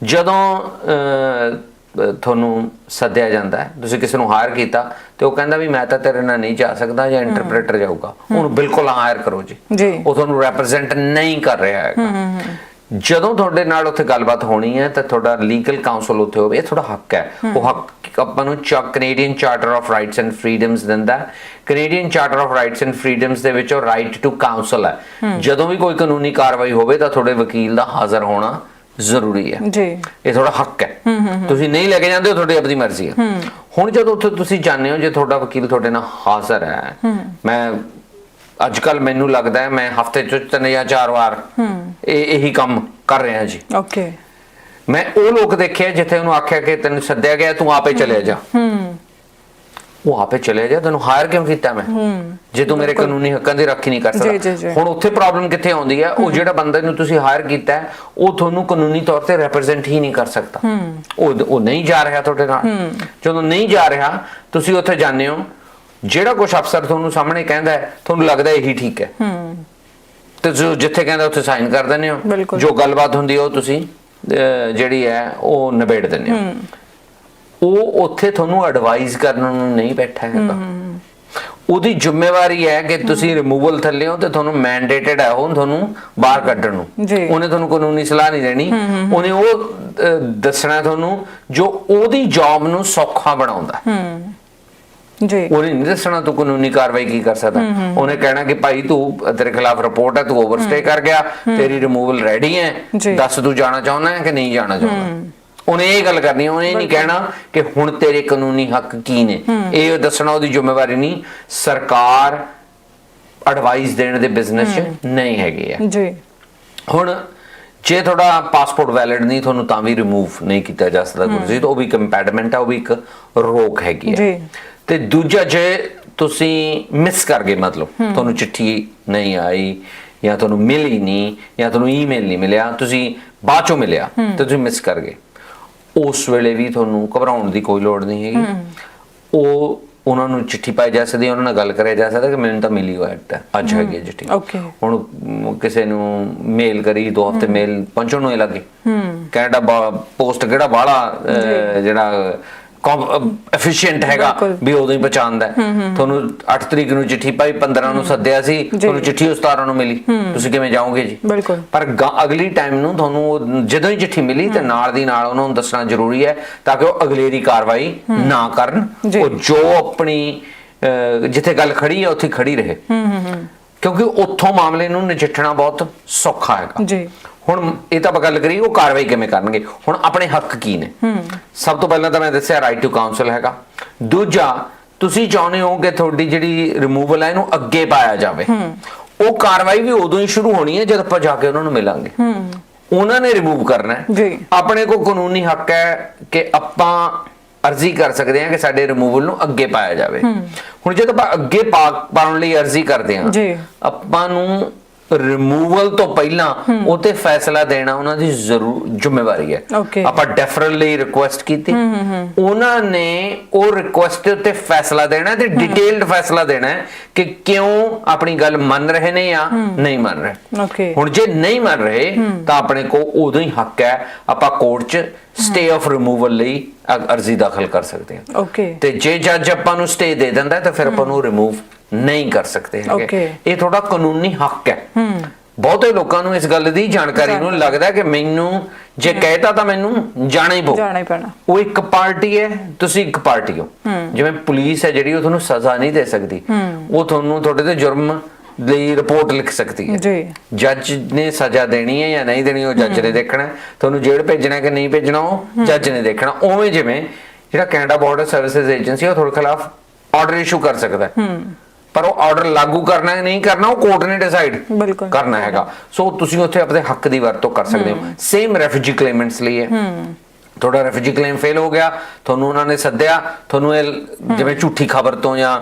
ਜਦੋਂ ਅਹ, ਅਹ, ਤੁਹਾਨੂੰ ਸੱਦਿਆ ਜਾਂਦਾ ਹੈ ਤੁਸੀਂ ਕਿਸੇ ਨੂੰ ਹਾਇਰ ਕੀਤਾ ਤੇ ਉਹ ਕਹਿੰਦਾ ਵੀ ਮੈਂ ਤਾਂ ਤੇਰੇ ਨਾਲ ਨਹੀਂ ਜਾ ਸਕਦਾ ਜਾਂ ਇੰਟਰਪ੍ਰੀਟਰ ਜਾਊਗਾ। ਉਹਨੂੰ ਬਿਲਕੁਲ ਹਾਇਰ ਕਰੋ ਜੀ। ਜੀ। ਉਹ ਤੁਹਾਨੂੰ ਰੈਪਰੈਜ਼ੈਂਟ ਨਹੀਂ ਕਰ ਰਿਹਾ ਹੈਗਾ। ਜਦੋਂ ਤੁਹਾਡੇ ਨਾਲ ਉੱਥੇ ਗੱਲਬਾਤ ਹੋਣੀ ਹੈ ਤਾਂ ਤੁਹਾਡਾ ਲੀਗਲ ਕਾਉਂਸਲ ਉੱਥੇ ਹੋਵੇ। ਇਹ ਤੁਹਾਡਾ ਹੱਕ ਹੈ। ਉਹ ਹੱਕ ਆਪਾਂ ਨੂੰ Canadian charter of rights and freedoms ਦਿੰਦਾ Canadian charter of rights and freedoms ਦੇ ਵਿੱਚ ਉਹ ਰਾਈਟ ਟੂ ਕਾਉਂਸਲ ਹੈ। ਜਦੋਂ ਵੀ ਕੋਈ ਕਾਨੂੰਨੀ ਕਾਰਵਾਈ ਹੋਵੇ ਤਾਂ ਤੁਹਾਡੇ ਵਕੀਲ ਦਾ ਹਾਜ਼ਰ ਹੋਣਾ ਜ਼ਰੂਰੀ ਹੈ। ਜੀ। ਇਹ ਤੁਹਾਡਾ ਹੱਕ ਹੈ। ਤੁਸੀਂ ਨਹੀਂ ਲੈ ਕੇ ਜਾਂਦੇ ਹੋ ਤੁਹਾਡੀ ਆਪਣੀ ਮਰਜ਼ੀ ਹੈ। ਹੁਣ ਜਦੋਂ ਉੱਥੇ ਤੁਸੀਂ ਜਾਂਦੇ ਹੋ ਜੇ ਤੁਹਾਡਾ ਵਕੀਲ ਤੁਹਾਡੇ ਨਾਲ ਹਾਜ਼ਰ ਹੈ ਮੈਂ ਅੱਜ ਕੱਲ ਮੈਨੂੰ ਲੱਗਦਾ ਹੈ ਮੈਂ ਹਫ਼ਤੇ ਚ ਤਿੰਨ ਜਾਂ ਚਾਰ ਵਾਰ ਇਹ ਇਹੀ ਕੰਮ ਕਰ ਰਿਹਾ ਜੀ। ਓਕੇ। ਮੈਂ ਉਹ ਲੋਕ ਦੇਖਿਆ ਜਿੱਥੇ ਉਹਨੂੰ ਆਖਿਆ ਕਿ ਤੈਨੂੰ ਸੱਦਿਆ ਗਿਆ ਤੂੰ ਆਪੇ ਚਲੇ ਜਾ। ਉਹ ਆਪੇ ਚਲੇ ਜਾ ਤੈਨੂੰ ਹਾਇਰ ਕਿਉਂ ਕੀਤਾ ਮੈਂ? ਜੇ ਤੂੰ ਮੇਰੇ ਕਾਨੂੰਨੀ ਹੱਕਾਂ ਦੀ ਰਾਖੀ ਨਹੀਂ ਕਰ ਸਕਦਾ। ਹੁਣ ਉੱਥੇ ਪ੍ਰੋਬਲਮ ਕਿੱਥੇ ਆਉਂਦੀ ਹੈ ਉਹ ਜਿਹੜਾ ਬੰਦੇ ਨੂੰ ਤੁਸੀਂ ਹਾਇਰ ਕੀਤਾ ਉਹ ਤੁਹਾਨੂੰ ਕਾਨੂੰਨੀ ਤੌਰ ਤੇ ਰਿਪਰੈਜ਼ੈਂਟ ਹੀ ਨਹੀਂ ਕਰ ਸਕਦਾ। ਉਹ ਉਹ ਨਹੀਂ ਜਾ ਰਿਹਾ ਤੁਹਾਡੇ ਨਾਲ। ਜਦੋਂ ਨਹੀਂ ਜਾ ਰਿਹਾ ਤੁਸੀਂ ਉੱਥੇ ਜਾਂਦੇ ਹੋ। ਜਿਹੜਾ ਕੁਝ ਅਫਸਰ ਤੁਹਾਨੂੰ ਸਾਹਮਣੇ ਕਹਿੰਦਾ ਹੈ ਤੁਹਾਨੂੰ ਲੱਗਦਾ ਇਹੀ ਠੀਕ ਹੈ। ਤੇ ਜੋ ਜਿੱਥੇ ਕਹਿੰਦਾ ਉੱਥੇ ਸਾਈਨ ਕਰ ਦਿੰਦੇ ਹੋ। ਜੋ ਗੱਲਬਾਤ ਹੁੰਦੀ ਹੈ ਉਹ ਤੁਸੀਂ ਜਿਹੜੀ ਹੈ ਉਹ ਨਿਬੇੜ ਦਿੰਦੇ ਹੋ। ਉਹ ਉੱਥੇ ਤੁਹਾਨੂੰ ਐਡਵਾਈਸ ਕਰਨ ਨੂੰ ਨਹੀਂ ਬੈਠਾ ਹੈਗਾ। ਉਹਦੀ ਜ਼ਿੰਮੇਵਾਰੀ ਹੈ ਕਿ ਤੁਸੀਂ ਰਿਮੂਵਲ ਥੱਲੇ ਹੋ ਤੇ ਤੁਹਾਨੂੰ ਮੈਂਡੇਟਡ ਹੈ ਉਹ ਤੁਹਾਨੂੰ ਬਾਹਰ ਕੱਢਣ ਨੂੰ। ਉਹਨੇ ਤੁਹਾਨੂੰ ਕਾਨੂੰਨੀ ਸਲਾਹ ਨਹੀਂ ਦੇਣੀ। ਉਹਨੇ ਉਹ ਦੱਸਣਾ ਤੁਹਾਨੂੰ ਜੋ ਉਹਦੀ ਜੌਬ ਨੂੰ ਸੌਖਾ ਬਣਾਉਂਦਾ। ਜੀ। ਉਹਨੇ ਨਹੀਂ ਦੱਸਣਾ ਤੂੰ ਕਾਨੂੰਨੀ ਕਾਰਵਾਈ ਕੀ ਕਰ ਸਕਦਾ। ਉਹਨੇ ਕਹਿਣਾ ਕਿ ਭਾਈ ਤੂੰ ਤੇਰੇ ਖਿਲਾਫ ਰਿਪੋਰਟ ਹੈ ਤੂੰ ਓਵਰਸਟੇ ਕਰ ਗਿਆ ਤੇਰੀ ਰਿਮੂਵਲ ਰੈਡੀ ਹੈ। ਦੱਸ ਤੂੰ ਜਾਣਾ ਚਾਹੁੰਦਾ ਹੈ ਕਿ ਨਹੀਂ ਜਾਣਾ ਚਾਹੁੰਦਾ? ਉਹਨੇ ਇਹ ਗੱਲ ਕਰਨੀ ਉਹਨੇ ਨਹੀਂ ਕਹਿਣਾ ਕਿ ਹੁਣ ਤੇਰੇ ਕਾਨੂੰਨੀ ਹੱਕ ਕੀ ਨੇ। ਇਹ ਦੱਸਣਾ ਉਹਦੀ ਜ਼ਿੰਮੇਵਾਰੀ ਨਹੀਂ। ਸਰਕਾਰ ਐਡਵਾਈਸ ਦੇਣ ਦੇ ਬਿਜ਼ਨਸ 'ਚ ਨਹੀਂ ਹੈਗੀ ਹੈ ਜੀ। ਹੁਣ ਜੇ ਤੁਹਾਡਾ ਪਾਸਪੋਰਟ ਵੈਲਿਡ ਨਹੀਂ ਤੁਹਾਨੂੰ ਤਾਂ ਵੀ ਰਿਮੂਵ ਨਹੀਂ ਕੀਤਾ ਜਾ ਸਕਦਾ ਗੁਰਜੀਤ। ਉਹ ਵੀ ਇੱਕ ਇੰਪੈਡਮੈਂਟ ਹੈ ਉਹ ਵੀ ਇੱਕ ਰੋਕ ਹੈਗੀ ਹੈ ਜੀ। ਤੇ ਦੂਜਾ ਜੇ ਤੁਸੀਂ ਮਿਸ ਕਰ ਗਏ ਮਤਲਬ ਤੁਹਾਨੂੰ ਚਿੱਠੀ ਨਹੀਂ ਆਈ ਜਾਂ ਤੁਹਾਨੂੰ ਮਿਲੀ ਨਹੀਂ ਜਾਂ ਤੁਹਾਨੂੰ ਈਮੇਲ ਨਹੀਂ ਮਿਲਿਆ ਤੁਸੀਂ ਬਾਅਦ ਚੋਂ ਮਿਲਿਆ ਤੇ ਤੁਸੀਂ ਮਿਸ ਕਰ ਗਏ। ਉਸ ਵੇਲੇ ਵੀ ਤੁਹਾਨੂੰ ਘਬਰਾਉਣ ਦੀ ਕੋਈ ਲੋੜ ਨਹੀਂ ਹੈਗੀ। ਉਹ ਉਹਨਾਂ ਨੂੰ ਚਿੱਠੀ ਪਾਈ ਜਾ ਸਕਦੀ ਹੈ ਉਹਨਾਂ ਨਾਲ ਗੱਲ ਕਰਿਆ ਜਾ ਸਕਦਾ ਕਿ ਮੈਨੂੰ ਤਾਂ ਮਿਲੀ ਹੋਇਆ ਹੈ, ਅੱਜ ਹੈਗੀ ਹੈ ਚਿੱਠੀ. ਹੁਣ ਕਿਸੇ ਨੂੰ ਮੇਲ ਕਰੀ ਦੋ ਹਫ਼ਤੇ ਮੇਲ ਪਹੁੰਚਣ ਨੂੰ ਹੀ ਲੱਗੇ ਕੈਨੇਡਾ ਪੋਸਟ ਕਿਹੜਾ ਬਾਹਲਾ ਜਿਹੜਾ ਐਫੀਸ਼ੀਐਂਟ ਹੈਗਾ। ਵੀ ਉਦੋਂ ਹੀ। ਪਹੁੰਚਾਉਂਦਾ ਹੈ। ਤੁਹਾਨੂੰ 8 ਤਰੀਕ ਨੂੰ ਚਿੱਠੀ ਪਾਈ 15 ਨੂੰ ਸੱਦਿਆ ਸੀ ਤੁਹਾਨੂੰ ਚਿੱਠੀ ਉਸ 17 ਨੂੰ ਮਿਲੀ। ਤੁਸੀਂ ਕਿਵੇਂ ਜਾਓਗੇ ਜੀ? ਬਿਲਕੁਲ। ਪਰ ਅਗਲੀ ਟਾਈਮ ਨੂੰ ਤੁਹਾਨੂੰ ਜਦੋਂ ਹੀ ਚਿੱਠੀ ਮਿਲੀ ਤੇ ਨਾਲ ਦੀ ਨਾਲ ਉਹਨਾਂ ਨੂੰ ਦੱਸਣਾ ਜ਼ਰੂਰੀ ਹੈ ਤਾਂ ਕਿ ਉਹ ਅਗਲੇਰੀ ਕਾਰਵਾਈ ਨਾ ਕਰਨ। ਉਹ ਜੋ ਆਪਣੀ ਜਿੱਥੇ ਗੱਲ ਖੜੀ ਹੈ ਉੱਥੇ ਖੜੀ ਰਹੇ। ਕਿਉਂਕਿ ਉੱਥੋਂ ਮਾਮਲੇ ਨੂੰ ਨਜਿੱਠਣਾ ਬਹੁਤ ਸੌਖਾ ਹੈਗਾ। ਜੀ। ਹੁਣ ਇਹ ਤਾਂ ਆਪਾਂ ਗੱਲ ਕਰੀ ਉਹ ਕਾਰਵਾਈ ਕਿਵੇਂ ਕਰਨਗੇ? ਹੁਣ ਆਪਣੇ ਹੱਕ ਕੀ ਨੇ? ਸਭ ਤੋਂ ਪਹਿਲਾਂ ਤਾਂ ਮੈਂ ਦੱਸਿਆ ਰਾਈਟ ਟੂ ਕਾਉਂਸਲ ਹੈਗਾ। ਦੂਜਾ ਤੁਸੀਂ ਚਾਹੁੰਦੇ ਹੋ ਕਿ ਤੁਹਾਡੀ ਜਿਹੜੀ ਰਿਮੂਵਲ ਹੈ ਇਹਨੂੰ ਅੱਗੇ ਪਾਇਆ ਜਾਵੇ। ਉਹ ਕਾਰਵਾਈ ਵੀ ਉਦੋਂ ਹੀ ਸ਼ੁਰੂ ਹੋਣੀ ਹੈ ਜਦ ਆਪਾਂ ਜਾ ਕੇ ਉਹਨਾਂ ਨੂੰ ਮਿਲਾਂਗੇ। ਉਹਨਾਂ ਨੇ ਰਿਮੂਵ ਕਰਨਾ ਹੈ। ਜੀ। ਆਪਣੇ ਕੋਲ ਕਾਨੂੰਨੀ ਹੱਕ ਹੈ ਕਿ ਆਪਾਂ ਅਰਜ਼ੀ ਕਰ ਸਕਦੇ ਹਾਂ ਕਿ ਸਾਡੇ ਰਿਮੂਵਲ ਨੂੰ ਅੱਗੇ ਪਾਇਆ ਜਾਵੇ। ਹੁਣ ਜਦੋਂ ਆਪਾਂ ਅੱਗੇ ਪਾਉਣ ਲਈ ਅਰਜ਼ੀ ਕਰਦੇ ਹਾਂ ਜੀ। ਆਪਾਂ ਨੂੰ ਰਿਮੂਵਲ ਤੋਂ ਪਹਿਲਾਂ ਉਹ ਤੇ ਫੈਸਲਾ ਦੇਣਾ ਉਹਨਾਂ ਦੀ ਜ਼ਰੂਰ ਜ਼ਿੰਮੇਵਾਰੀ ਹੈ. ਆਪਾਂ ਡੈਫਰਲ ਲਈ ਰਿਕੁਐਸਟ ਕੀਤੀ। ਉਹਨਾਂ ਨੇ ਉਹ ਰਿਕੁਐਸਟ ਉੱਤੇ ਫੈਸਲਾ ਦੇਣਾ ਤੇ ਡਿਟੇਲਡ ਫੈਸਲਾ ਦੇਣਾ ਹੈ ਕਿ ਕਿਉਂ ਆਪਣੀ ਗੱਲ ਮੰਨ ਰਹੇ ਨੇ ਜਾਂ ਨਹੀਂ ਮੰਨ ਰਹੇ। ਓਕੇ ਹੁਣ ਜੇ ਨਹੀਂ ਮੰਨ ਰਹੇ ਤਾਂ ਆਪਣੇ ਕੋ ਉਦੋਂ ਹੀ ਹੱਕ ਹੈ ਆਪਾਂ ਕੋਰਟ 'ਚ ਸਟੇ ਆਫ ਰਿਮੂਵਲ ਲਈ ਅਰਜ਼ੀ ਦਾਖਲ ਕਰ ਸਕਦੇ ਹਾਂ। ਓਕੇ ਤੇ ਜੇ ਜੱਜ ਆਪਾਂ ਨੂੰ ਸਟੇ ਦੇ ਦਿੰਦਾ ਤਾਂ ਫਿਰ ਆਪਾਂ ਨੂੰ ਰਿਮੂਵ ਨਹੀਂ ਕਰ ਸਕਦੇ ਹੈਗੇ. ਇਹ ਥੋੜਾ ਕਾਨੂੰਨੀ ਹੱਕ ਹੈ। ਬਹੁਤੇ ਲੋਕਾਂ ਨੂੰ ਇਸ ਗੱਲ ਦੀ ਜਾਣਕਾਰੀ ਨੂੰ ਲੱਗਦਾ ਕਿ ਮੈਨੂੰ ਜੇ ਕਹਿਤਾ ਤਾਂ ਮੈਨੂੰ ਜਾਣਾ ਹੀ ਪਊ। ਜਾਣਾ ਹੀ ਪੈਣਾ। ਉਹ ਇੱਕ ਪਾਰਟੀ ਹੈ ਤੁਸੀਂ ਇੱਕ ਪਾਰਟੀ ਹੋ। ਜਿਵੇਂ ਪੁਲਿਸ ਹੈ ਜਿਹੜੀ ਉਹ ਤੁਹਾਨੂੰ ਸਜ਼ਾ ਨਹੀਂ ਦੇ ਸਕਦੀ। ਉਹ ਤੁਹਾਨੂੰ ਤੁਹਾਡੇ ਤੇ ਜੁਰਮ ਲਈ ਰਿਪੋਰਟ ਲਿਖ ਸਕਦੀ ਹੈ। ਜੀ। ਜੱਜ ਨੇ ਸਜ਼ਾ ਦੇਣੀ ਹੈ ਜਾਂ ਨਹੀਂ ਦੇਣੀ ਉਹ ਜੱਜ ਨੇ ਦੇਖਣਾ। ਤੁਹਾਨੂੰ ਜੇਲ੍ਹ ਭੇਜਣਾ ਕਿ ਨਹੀਂ ਭੇਜਣਾ ਉਹ ਜੱਜ ਨੇ ਦੇਖਣਾ। ਉਵੇਂ ਜਿਵੇਂ ਜਿਹੜਾ ਕੈਨੇਡਾ ਬਾਰਡਰ ਸਰਵਿਸਿਜ਼ ਏਜੰਸੀ ਉਹ ਤੁਹਾਡੇ ਖਿਲਾਫ ਆਰਡਰ ਇਸ਼ੂ ਕਰ ਸਕਦਾ ਹੈ। ਪਰ ਉਹ ਆਰਡਰ ਲਾਗੂ ਕਰਨਾ ਹੈ ਨਹੀਂ ਕਰਨਾ ਉਹ ਕੋਰਟ ਨੇ ਡਿਸਾਈਡ ਕਰਨਾ ਹੈਗਾ। ਸੋ ਤੁਸੀਂ ਉੱਥੇ ਆਪਣੇ ਹੱਕ ਦੀ ਵਰਤੋਂ ਕਰ ਸਕਦੇ ਹੋ। ਸੇਮ ਰੈਫਿਊਜੀ ਕਲੇਮੈਂਟਸ ਲਈ ਹੈ। ਤੁਹਾਡਾ ਰੈਫਿਊਜੀ ਕਲੇਮ ਫੇਲ ਹੋ ਗਿਆ ਤੁਹਾਨੂੰ ਉਹਨਾਂ ਨੇ ਸੱਦਿਆ ਤੁਹਾਨੂੰ ਇਹ ਜਿਵੇਂ ਝੂਠੀ ਖਬਰ ਤੋਂ ਜਾਂ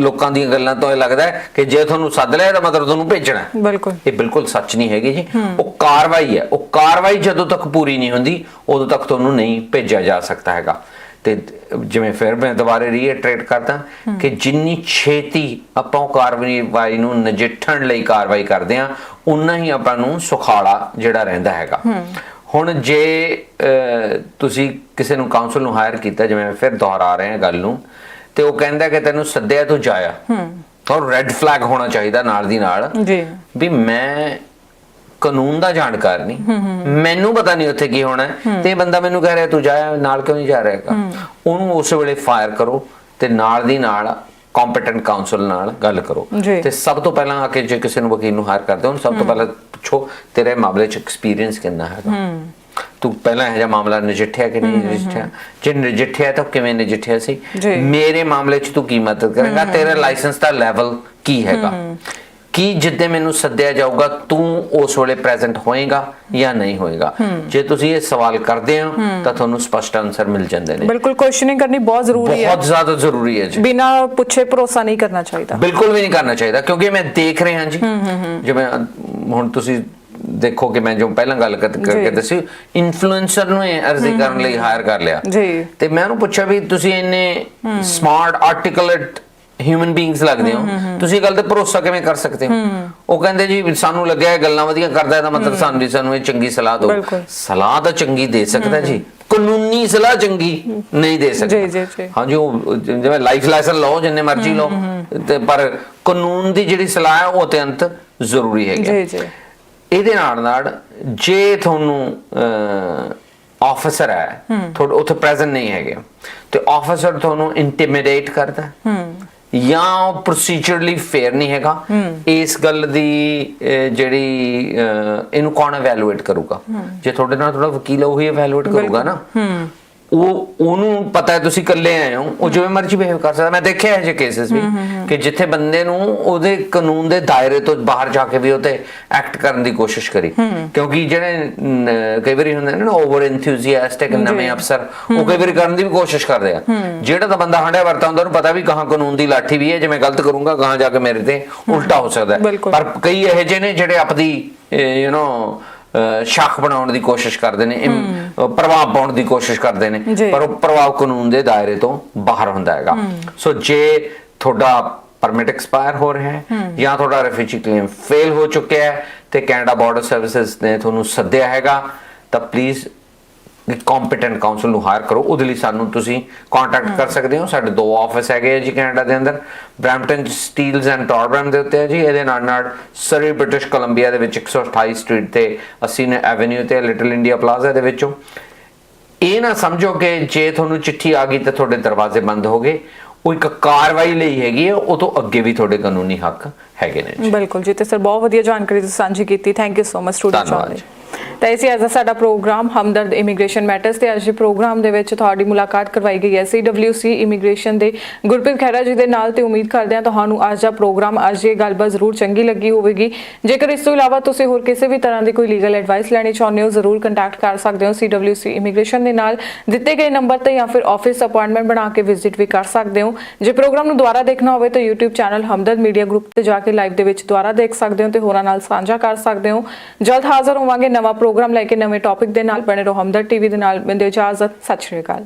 ਲੋਕਾਂ ਦੀਆਂ ਗੱਲਾਂ ਤੋਂ ਇਹ ਲੱਗਦਾ ਹੈ ਕਿ ਜੇ ਤੁਹਾਨੂੰ ਸੱਦ ਲਿਆ ਤਾਂ ਮਤਲਬ ਤੁਹਾਨੂੰ ਭੇਜਣਾ ਹੈ। ਬਿਲਕੁਲ। ਇਹ ਬਿਲਕੁਲ ਸੱਚ ਨਹੀਂ ਹੈਗੀ ਜੀ। ਉਹ ਕਾਰਵਾਈ ਹੈ। ਉਹ ਕਾਰਵਾਈ ਜਦੋਂ ਤੱਕ ਪੂਰੀ ਨਹੀਂ ਹੁੰਦੀ ਉਦੋਂ ਤੱਕ ਤੁਹਾਨੂੰ ਨਹੀਂ ਭੇਜਿਆ ਜਾ ਸਕਦਾ ਹੈਗਾ। ਤੇ ਜਿਵੇਂ ਫਿਰ ਮੈਂ ਦੁਬਾਰੇ ਰੀਇਟਰੇਟ ਕਰਦਾ ਕਿ ਜਿੰਨੀ ਛੇਤੀ ਆਪਾਂ ਉਹ ਕਾਰਵਾਈ ਨੂੰ ਨਜਿੱਠਣ ਲਈ ਕਾਰਵਾਈ ਕਰਦੇ ਆ ਉਨਾ ਹੀ ਆਪਾਂ ਨੂੰ ਸੁਖਾਲਾ ਜਿਹੜਾ ਰਹਿੰਦਾ ਹੈਗਾ। ਹੁਣ ਜੇ ਤੁਸੀਂ ਕਿਸੇ ਨੂੰ ਕਾਉਂਸਲ ਨੂੰ ਹਾਇਰ ਕੀਤਾ ਜਿਵੇਂ ਮੈਂ ਫਿਰ ਦੁਹਰਾ ਰਹੇ ਹਾਂ ਗੱਲ ਨੂੰ ਤੇ ਉਹ ਕਹਿੰਦਾ ਕਿ ਤੈਨੂੰ ਸੱਦਿਆ ਤੂੰ ਜਾਇਆ। ਤਾਂ ਰੈੱਡ ਫਲੈਗ ਹੋਣਾ ਚਾਹੀਦਾ ਨਾਲ ਦੀ ਨਾਲ ਜੀ। ਵੀ ਮੈਂ ਕਾਨੂੰਨ ਦਾ ਜਾਣਕਾਰ ਨਹੀਂ। ਮੈਨੂੰ ਪਤਾ ਨਹੀਂ ਉੱਥੇ ਕੀ ਹੋਣਾ ਤੇ ਬੰਦਾ ਮੈਨੂੰ ਕਹਿ ਰਿਹਾ ਤੂੰ ਜਾ ਨਾਲ ਕਿਉਂ ਨਹੀਂ ਜਾ ਰਿਹਾਗਾ ਉਹਨੂੰ ਉਸ ਵੇਲੇ ਫਾਇਰ ਕਰੋ ਤੇ ਨਾਲ ਦੀ ਨਾਲ ਕੰਪੀਟੈਂਟ ਕਾਉਂਸਲ ਨਾਲ ਗੱਲ ਕਰੋ। ਤੇ ਸਭ ਤੋਂ ਪਹਿਲਾਂ ਆ ਕੇ ਜੇ ਕਿਸੇ ਨੂੰ ਵਕੀਲ ਨੂੰ ਹਾਇਰ ਕਰਦੇ ਹੋ ਉਹਨੂੰ ਸਭ ਤੋਂ ਪਹਿਲਾਂ ਪੁੱਛੋ ਤੇਰੇ ਮਾਮਲੇ 'ਚ ਐਕਸਪੀਰੀਅੰਸ ਕਿੰਨਾ ਹੈਗਾ? ਤੂੰ ਪਹਿਲਾਂ ਇਹ ਜਿਹਾ ਮਾਮਲਾ ਨਜਿੱਠਿਆ ਕਿ ਨਹੀਂ ਨਜਿੱਠਿਆ? ਜੇ ਨਜਿੱਠਿਆ ਤਾਂ ਕਿਵੇਂ ਨਜਿੱਠਿਆ ਸੀ। ਮੇਰੇ ਮਾਮਲੇ 'ਚ ਤੂੰ ਕੀ ਮਦਦ ਕਰੇਗਾ? ਤੇਰਾ ਲਾਇਸੈਂਸ ਦਾ ਲੈਵਲ ਕੀ ਹੈਗਾ? ਕੀ ਜਿੱਦੇ ਮੈਨੂੰ ਸੱਦਿਆ ਜਾਊਗਾ ਤੂੰ ਉਸ ਵੇਲੇ ਪ੍ਰੈਜ਼ੈਂਟ ਹੋਏਗਾ ਜਾਂ ਨਹੀਂ ਹੋਏਗਾ? ਜੇ ਤੁਸੀਂ ਇਹ ਸਵਾਲ ਕਰਦੇ ਹੋ। ਤਾਂ ਤੁਹਾਨੂੰ ਸਪਸ਼ਟ ਆਨਸਰ ਮਿਲ ਜਾਂਦੇ ਨੇ। ਬਿਲਕੁਲ ਕੁਐਸਚਨਿੰਗ ਕਰਨੀ ਬਹੁਤ ਜ਼ਰੂਰੀ ਹੈ। ਬਹੁਤ ਜ਼ਿਆਦਾ ਜ਼ਰੂਰੀ ਹੈ ਜੀ। ਬਿਨਾ ਪੁੱਛੇ ਭਰੋਸਾ ਨਹੀਂ ਕਰਨਾ ਚਾਹੀਦਾ। ਬਿਲਕੁਲ ਵੀ ਨਹੀਂ ਕਰਨਾ ਚਾਹੀਦਾ ਕਿਉਂਕਿ ਮੈਂ ਦੇਖ ਰਿਹਾ ਜੀ। ਜਿਵੇਂ ਹੁਣ ਤੁਸੀਂ ਦੇਖੋ ਕਿ ਮੈਂ ਜੋ ਪਹਿਲਾਂ ਗੱਲ ਕਰ- ਕਰਕੇ। ਦੱਸੀ ਇਨਫਲੂਐਂਸਰ ਨੂੰ ਅਰਜ਼ੀ ਕਰਨ ਲਈ ਹਾਇਰ ਕਰ ਲਿਆ। ਜੀ। ਤੇ ਮੈਂ ਉਹਨੂੰ ਪੁੱਛਿਆ ਵੀ ਤੁਸੀਂ ਇੰਨੇ ਸਮਾਰਟ ਆਰਟੀਕੂਲੇਟ ਹਿਊਮਨ ਬੀਇੰਗਸ ਲੱਗਦੇ ਹੋ। ਤੁਸੀਂ ਗੱਲ ਤੇ ਭਰੋਸਾ ਕਿਵੇਂ ਕਰ ਸਕਦੇ ਹੋ? ਉਹ ਕਹਿੰਦੇ ਜੀ ਸਾਨੂੰ ਲੱਗਿਆ ਇਹ ਗੱਲਾਂ ਵਧੀਆ ਕਰਦਾ ਹੈ ਤਾਂ ਮਤਲਬ ਸਾਨੂੰ ਵੀ ਸਾਨੂੰ ਇਹ ਚੰਗੀ ਸਲਾਹ ਦਿਓ। ਸਲਾਹ ਤਾਂ ਚੰਗੀ ਦੇ ਸਕਦਾ ਜੀ। ਕਾਨੂੰਨੀ ਸਲਾਹ ਚੰਗੀ ਨਹੀਂ ਦੇ ਸਕਦਾ। ਜੀ, ਜੀ, ਜੀ। ਹਾਂਜੀ ਉਹ ਜਿਵੇਂ ਲਾਈਫ ਲੈਸਨ ਲਓ ਜਿੰਨੇ ਮਰਜ਼ੀ ਲਓ। ਤੇ ਪਰ ਕਾਨੂੰਨ ਦੀ ਜਿਹੜੀ ਸਲਾਹ ਹੈ ਉਹ ਅਤਿਅੰਤ ਜ਼ਰੂਰੀ ਹੈਗੀ ਜੀ ਜੀ। ਇਹਦੇ ਨਾਲ ਨਾਲ ਜੇ ਤੁਹਾਨੂੰ ਆਫੀਸਰ ਹੈ ਤੁਹਾਡੇ ਉੱਥੇ ਪ੍ਰੈਜ਼ੈਂਟ ਨਹੀਂ ਹੈਗੇ ਤੇ ਆਫੀਸਰ ਤੁਹਾਨੂੰ ਇੰਟੀਮੀਡੇਟ ਕਰਦਾ ਹੈ। ਜਾਂ ਪ੍ਰੋਸੀਜਰਲੀ ਫੇਅਰ ਨਹੀਂ ਹੈਗਾ ਇਸ ਗੱਲ ਦੀ ਜਿਹੜੀ ਇਹਨੂੰ ਕੌਣ ਇਵੈਲੂਏਟ ਕਰੂਗਾ? ਜੇ ਤੁਹਾਡੇ ਨਾਲ ਥੋੜਾ ਵਕੀਲ ਉਹੀ ਇਵੈਲੂਏਟ ਕਰੂਗਾ ਨਾ? ਉਹ ਉਹਨੂੰ ਪਤਾ ਹੈ ਤੁਸੀਂ ਇਕੱਲੇ ਆਏ ਹੋ ਉਹ ਜਿਵੇਂ ਮਰਜ਼ੀ ਬਿਹੇਵ ਕਰ ਸਕਦਾ। ਮੈਂ ਦੇਖਿਆ ਹੈ ਜੇ ਕੇਸਸ ਵੀ ਕਿ ਜਿੱਥੇ ਬੰਦੇ ਨੂੰ ਉਹਦੇ ਕਾਨੂੰਨ ਦੇ ਦਾਇਰੇ ਤੋਂ ਬਾਹਰ ਜਾ ਕੇ ਵੀ ਉਹ ਤੇ ਐਕਟ ਕਰਨ ਦੀ ਕੋਸ਼ਿਸ਼ ਕਰੀ। ਕਿਉਂਕਿ ਜਿਹੜੇ ਕਈ ਵਾਰੀ ਹੁੰਦੇ ਨੇ ਨਾ ਓਵਰ ਐਂਥੂਸੀਆਸਟਿਕ ਨਵੇਂ ਅਫਸਰ ਉਹ ਕਈ ਵਾਰੀ ਕਰਨ ਦੀ ਵੀ ਕੋਸ਼ਿਸ਼ ਕਰਦੇ ਆ। ਜਿਹੜਾ ਤਾਂ ਬੰਦਾ ਹੰਡਿਆ ਵਰਤਾ ਹੁੰਦਾ ਉਹਨੂੰ ਪਤਾ ਵੀ ਕਹਾਂ ਕਾਨੂੰਨ ਦੀ ਲਾਠੀ ਵੀ ਹੈ ਜੇ ਮੈਂ ਗਲਤ ਕਰੂੰਗਾ ਕਹਾਂ ਜਾ ਕੇ ਮੇਰੇ ਤੇ ਉਲਟਾ ਹੋ ਸਕਦਾ। ਪਰ ਕਈ ਇਹੋ ਜਿਹੇ ਨੇ ਜਿਹੜੇ ਆਪਦੀ ਯੂ نو ਸ਼ੱਕ ਬਣਾਉਣ ਦੀ ਕੋਸ਼ਿਸ਼ ਕਰਦੇ ਨੇ ਪ੍ਰਭਾਵ ਪਾਉਣ ਦੀ ਕੋਸ਼ਿਸ਼ ਕਰਦੇ ਨੇ। ਪਰ ਉਹ ਪ੍ਰਭਾਵ ਕਾਨੂੰਨ ਦੇ ਦਾਇਰੇ ਤੋਂ ਬਾਹਰ ਹੁੰਦਾ ਹੈਗਾ। ਸੋ ਜੇ ਤੁਹਾਡਾ ਪਰਮਿਟ ਐਕਸਪਾਇਰ ਹੋ ਰਿਹਾ ਹੈ ਜਾਂ ਤੁਹਾਡਾ ਰੈਫਿਊਜੀ ਕਲੇਮ ਫੇਲ ਹੋ ਚੁੱਕਿਆ ਹੈ ਤੇ ਕੈਨੇਡਾ ਬਾਰਡਰ ਸਰਵਿਸਿਜ਼ ਨੇ ਤੁਹਾਨੂੰ ਸੱਦਿਆ ਹੈਗਾ ਤਾਂ ਪਲੀਜ਼ ਕੰਪੀਟੈਂਟ ਕਾਉਂਸਲ ਨੂੰ ਹਾਇਰ ਕਰੋ ਉਹਦੇ ਲਈ ਸਾਨੂੰ ਤੁਸੀਂ ਕੰਟੈਕਟ ਕਰ ਸਕਦੇ ਹੋ। ਸਾਡੇ ਦੋ ਆਫਿਸ ਹੈਗੇ ਆ ਜੀ ਕੈਨੇਡਾ ਦੇ ਅੰਦਰ। ਬ੍ਰੈਂਪਟਨ ਸਟੀਲਸ ਐਂਡ ਟੌਰਬਨ ਦੇ ਉੱਤੇ ਹੈ ਜੀ। ਇਹਦੇ ਨਾਲ ਨਾਲ ਸਰੀ ਬ੍ਰਿਟਿਸ਼ ਕੋਲੰਬੀਆ ਦੇ ਵਿੱਚ 128 ਸਟਰੀਟ ਤੇ ਅਸੀਂ ਨੇ ਐਵੇਨਿਊ ਤੇ ਲਿਟਲ ਇੰਡੀਆ ਪਲਾਜ਼ਾ ਦੇ ਵਿੱਚੋਂ। ਇਹ ਨਾ ਸਮਝੋ ਕਿ ਜੇ ਤੁਹਾਨੂੰ ਚਿੱਠੀ ਆ ਗਈ ਤਾਂ ਤੁਹਾਡੇ ਦਰਵਾਜ਼ੇ ਬੰਦ ਹੋ ਗਏ। ਉਹ ਇੱਕ ਕਾਰਵਾਈ ਲਈ ਹੈਗੀ ਹੈ ਉਹ ਤੋਂ ਅੱਗੇ ਵੀ ਤੁਹਾਡੇ ਕਾਨੂੰਨੀ ਹੱਕ ਹੈਗੇ ਨੇ ਜੀ। ਬਿਲਕੁਲ ਜੀ ਤੇ ਸਰ ਬਹੁਤ ਵਧੀਆ ਜਾਣਕਾਰੀ ਤੁਸੀਂ ਸਾਂਝੀ ਕੀਤੀ। Thank you so much student Chaudhary ਤਾਂ ਇਸੇ ਅੱਜ ਦਾ ਸਾਡਾ ਪ੍ਰੋਗਰਾਮ, ਹਮਦਰਦ ਇਮੀਗ੍ਰੇਸ਼ਨ ਮੈਟਰਸ ਤੇ ਅੱਜ ਦੇ ਪ੍ਰੋਗਰਾਮ ਦੇ ਵਿੱਚ ਤੁਹਾਡੀ ਮੁਲਾਕਾਤ ਕਰਵਾਈ ਗਈ ਹੈ। ਸੀਡਬਲਯੂਸੀ ਇਮੀਗ੍ਰੇਸ਼ਨ ਦੇ ਗੁਰਪ੍ਰੀਤ ਖਹਿਰਾ ਜੀ ਦੇ ਨਾਲ ਤੇ ਉਮੀਦ ਕਰਦੇ ਹਾਂ ਤੁਹਾਨੂੰ ਅੱਜ ਦਾ ਪ੍ਰੋਗਰਾਮ, ਅੱਜ ਇਹ ਗੱਲਬਾਤ ਜ਼ਰੂਰ ਚੰਗੀ ਲੱਗੀ ਹੋਵੇਗੀ। ਜੇਕਰ ਇਸ ਤੋਂ ਇਲਾਵਾ ਤੁਸੀਂ ਹੋਰ ਕਿਸੇ ਵੀ ਤਰ੍ਹਾਂ ਦੀ ਕੋਈ ਲੀਗਲ ਐਡਵਾਈਸ ਲੈਣੀ ਚਾਹੁੰਦੇ ਹੋ, ਜ਼ਰੂਰ ਕੰਟੈਕਟ ਕਰ ਸਕਦੇ ਹੋ ਸੀਡਬਲਯੂਸੀ ਇਮੀਗ੍ਰੇਸ਼ਨ ਦੇ ਨਾਲ। ਦਿੱਤੇ ਗਏ ਨੰਬਰ ਤੇ ਜਾਂ ਫਿਰ ਆਫਿਸ ਅਪਾਇੰਟਮੈਂਟ ਬਣਾ ਕੇ ਵਿਜ਼ਿਟ ਵੀ ਕਰ ਸਕਦੇ ਹੋ। ਜੇ ਪ੍ਰੋਗਰਾਮ ਨੂੰ ਦੁਬਾਰਾ ਦੇਖਣਾ ਹੋਵੇ ਤਾਂ YouTube channel Hamdard media group ਤੇ ਜਾ ਕੇ ਲਾਈਵ ਦੇ ਵਿੱਚ ਦੁਬਾਰਾ ਦੇਖ ਸਕਦੇ ਹੋ ਤੇ ਹੋਰਾਂ ਨਾਲ ਸਾਂਝਾ ਕਰ ਸਕਦੇ ਹੋ। ਜਲਦ ਹਾਜ਼ਰ ਹੋਵਾਂਗੇ ਨਵਾਂ ਪ੍ਰੋਗਰਾਮ ਲੈ ਕੇ ਨਵੇਂ ਟੌਪਿਕ ਦੇ ਨਾਲ ਬਣੇ ਰਹੋ ਹਮਦਰਦ ਟੀਵੀ ਦੇ ਨਾਲ, ਮਿਲਦੇ ਇਜਾਜ਼ਤ, ਸਤਿ ਸ਼੍ਰੀ ਅਕਾਲ।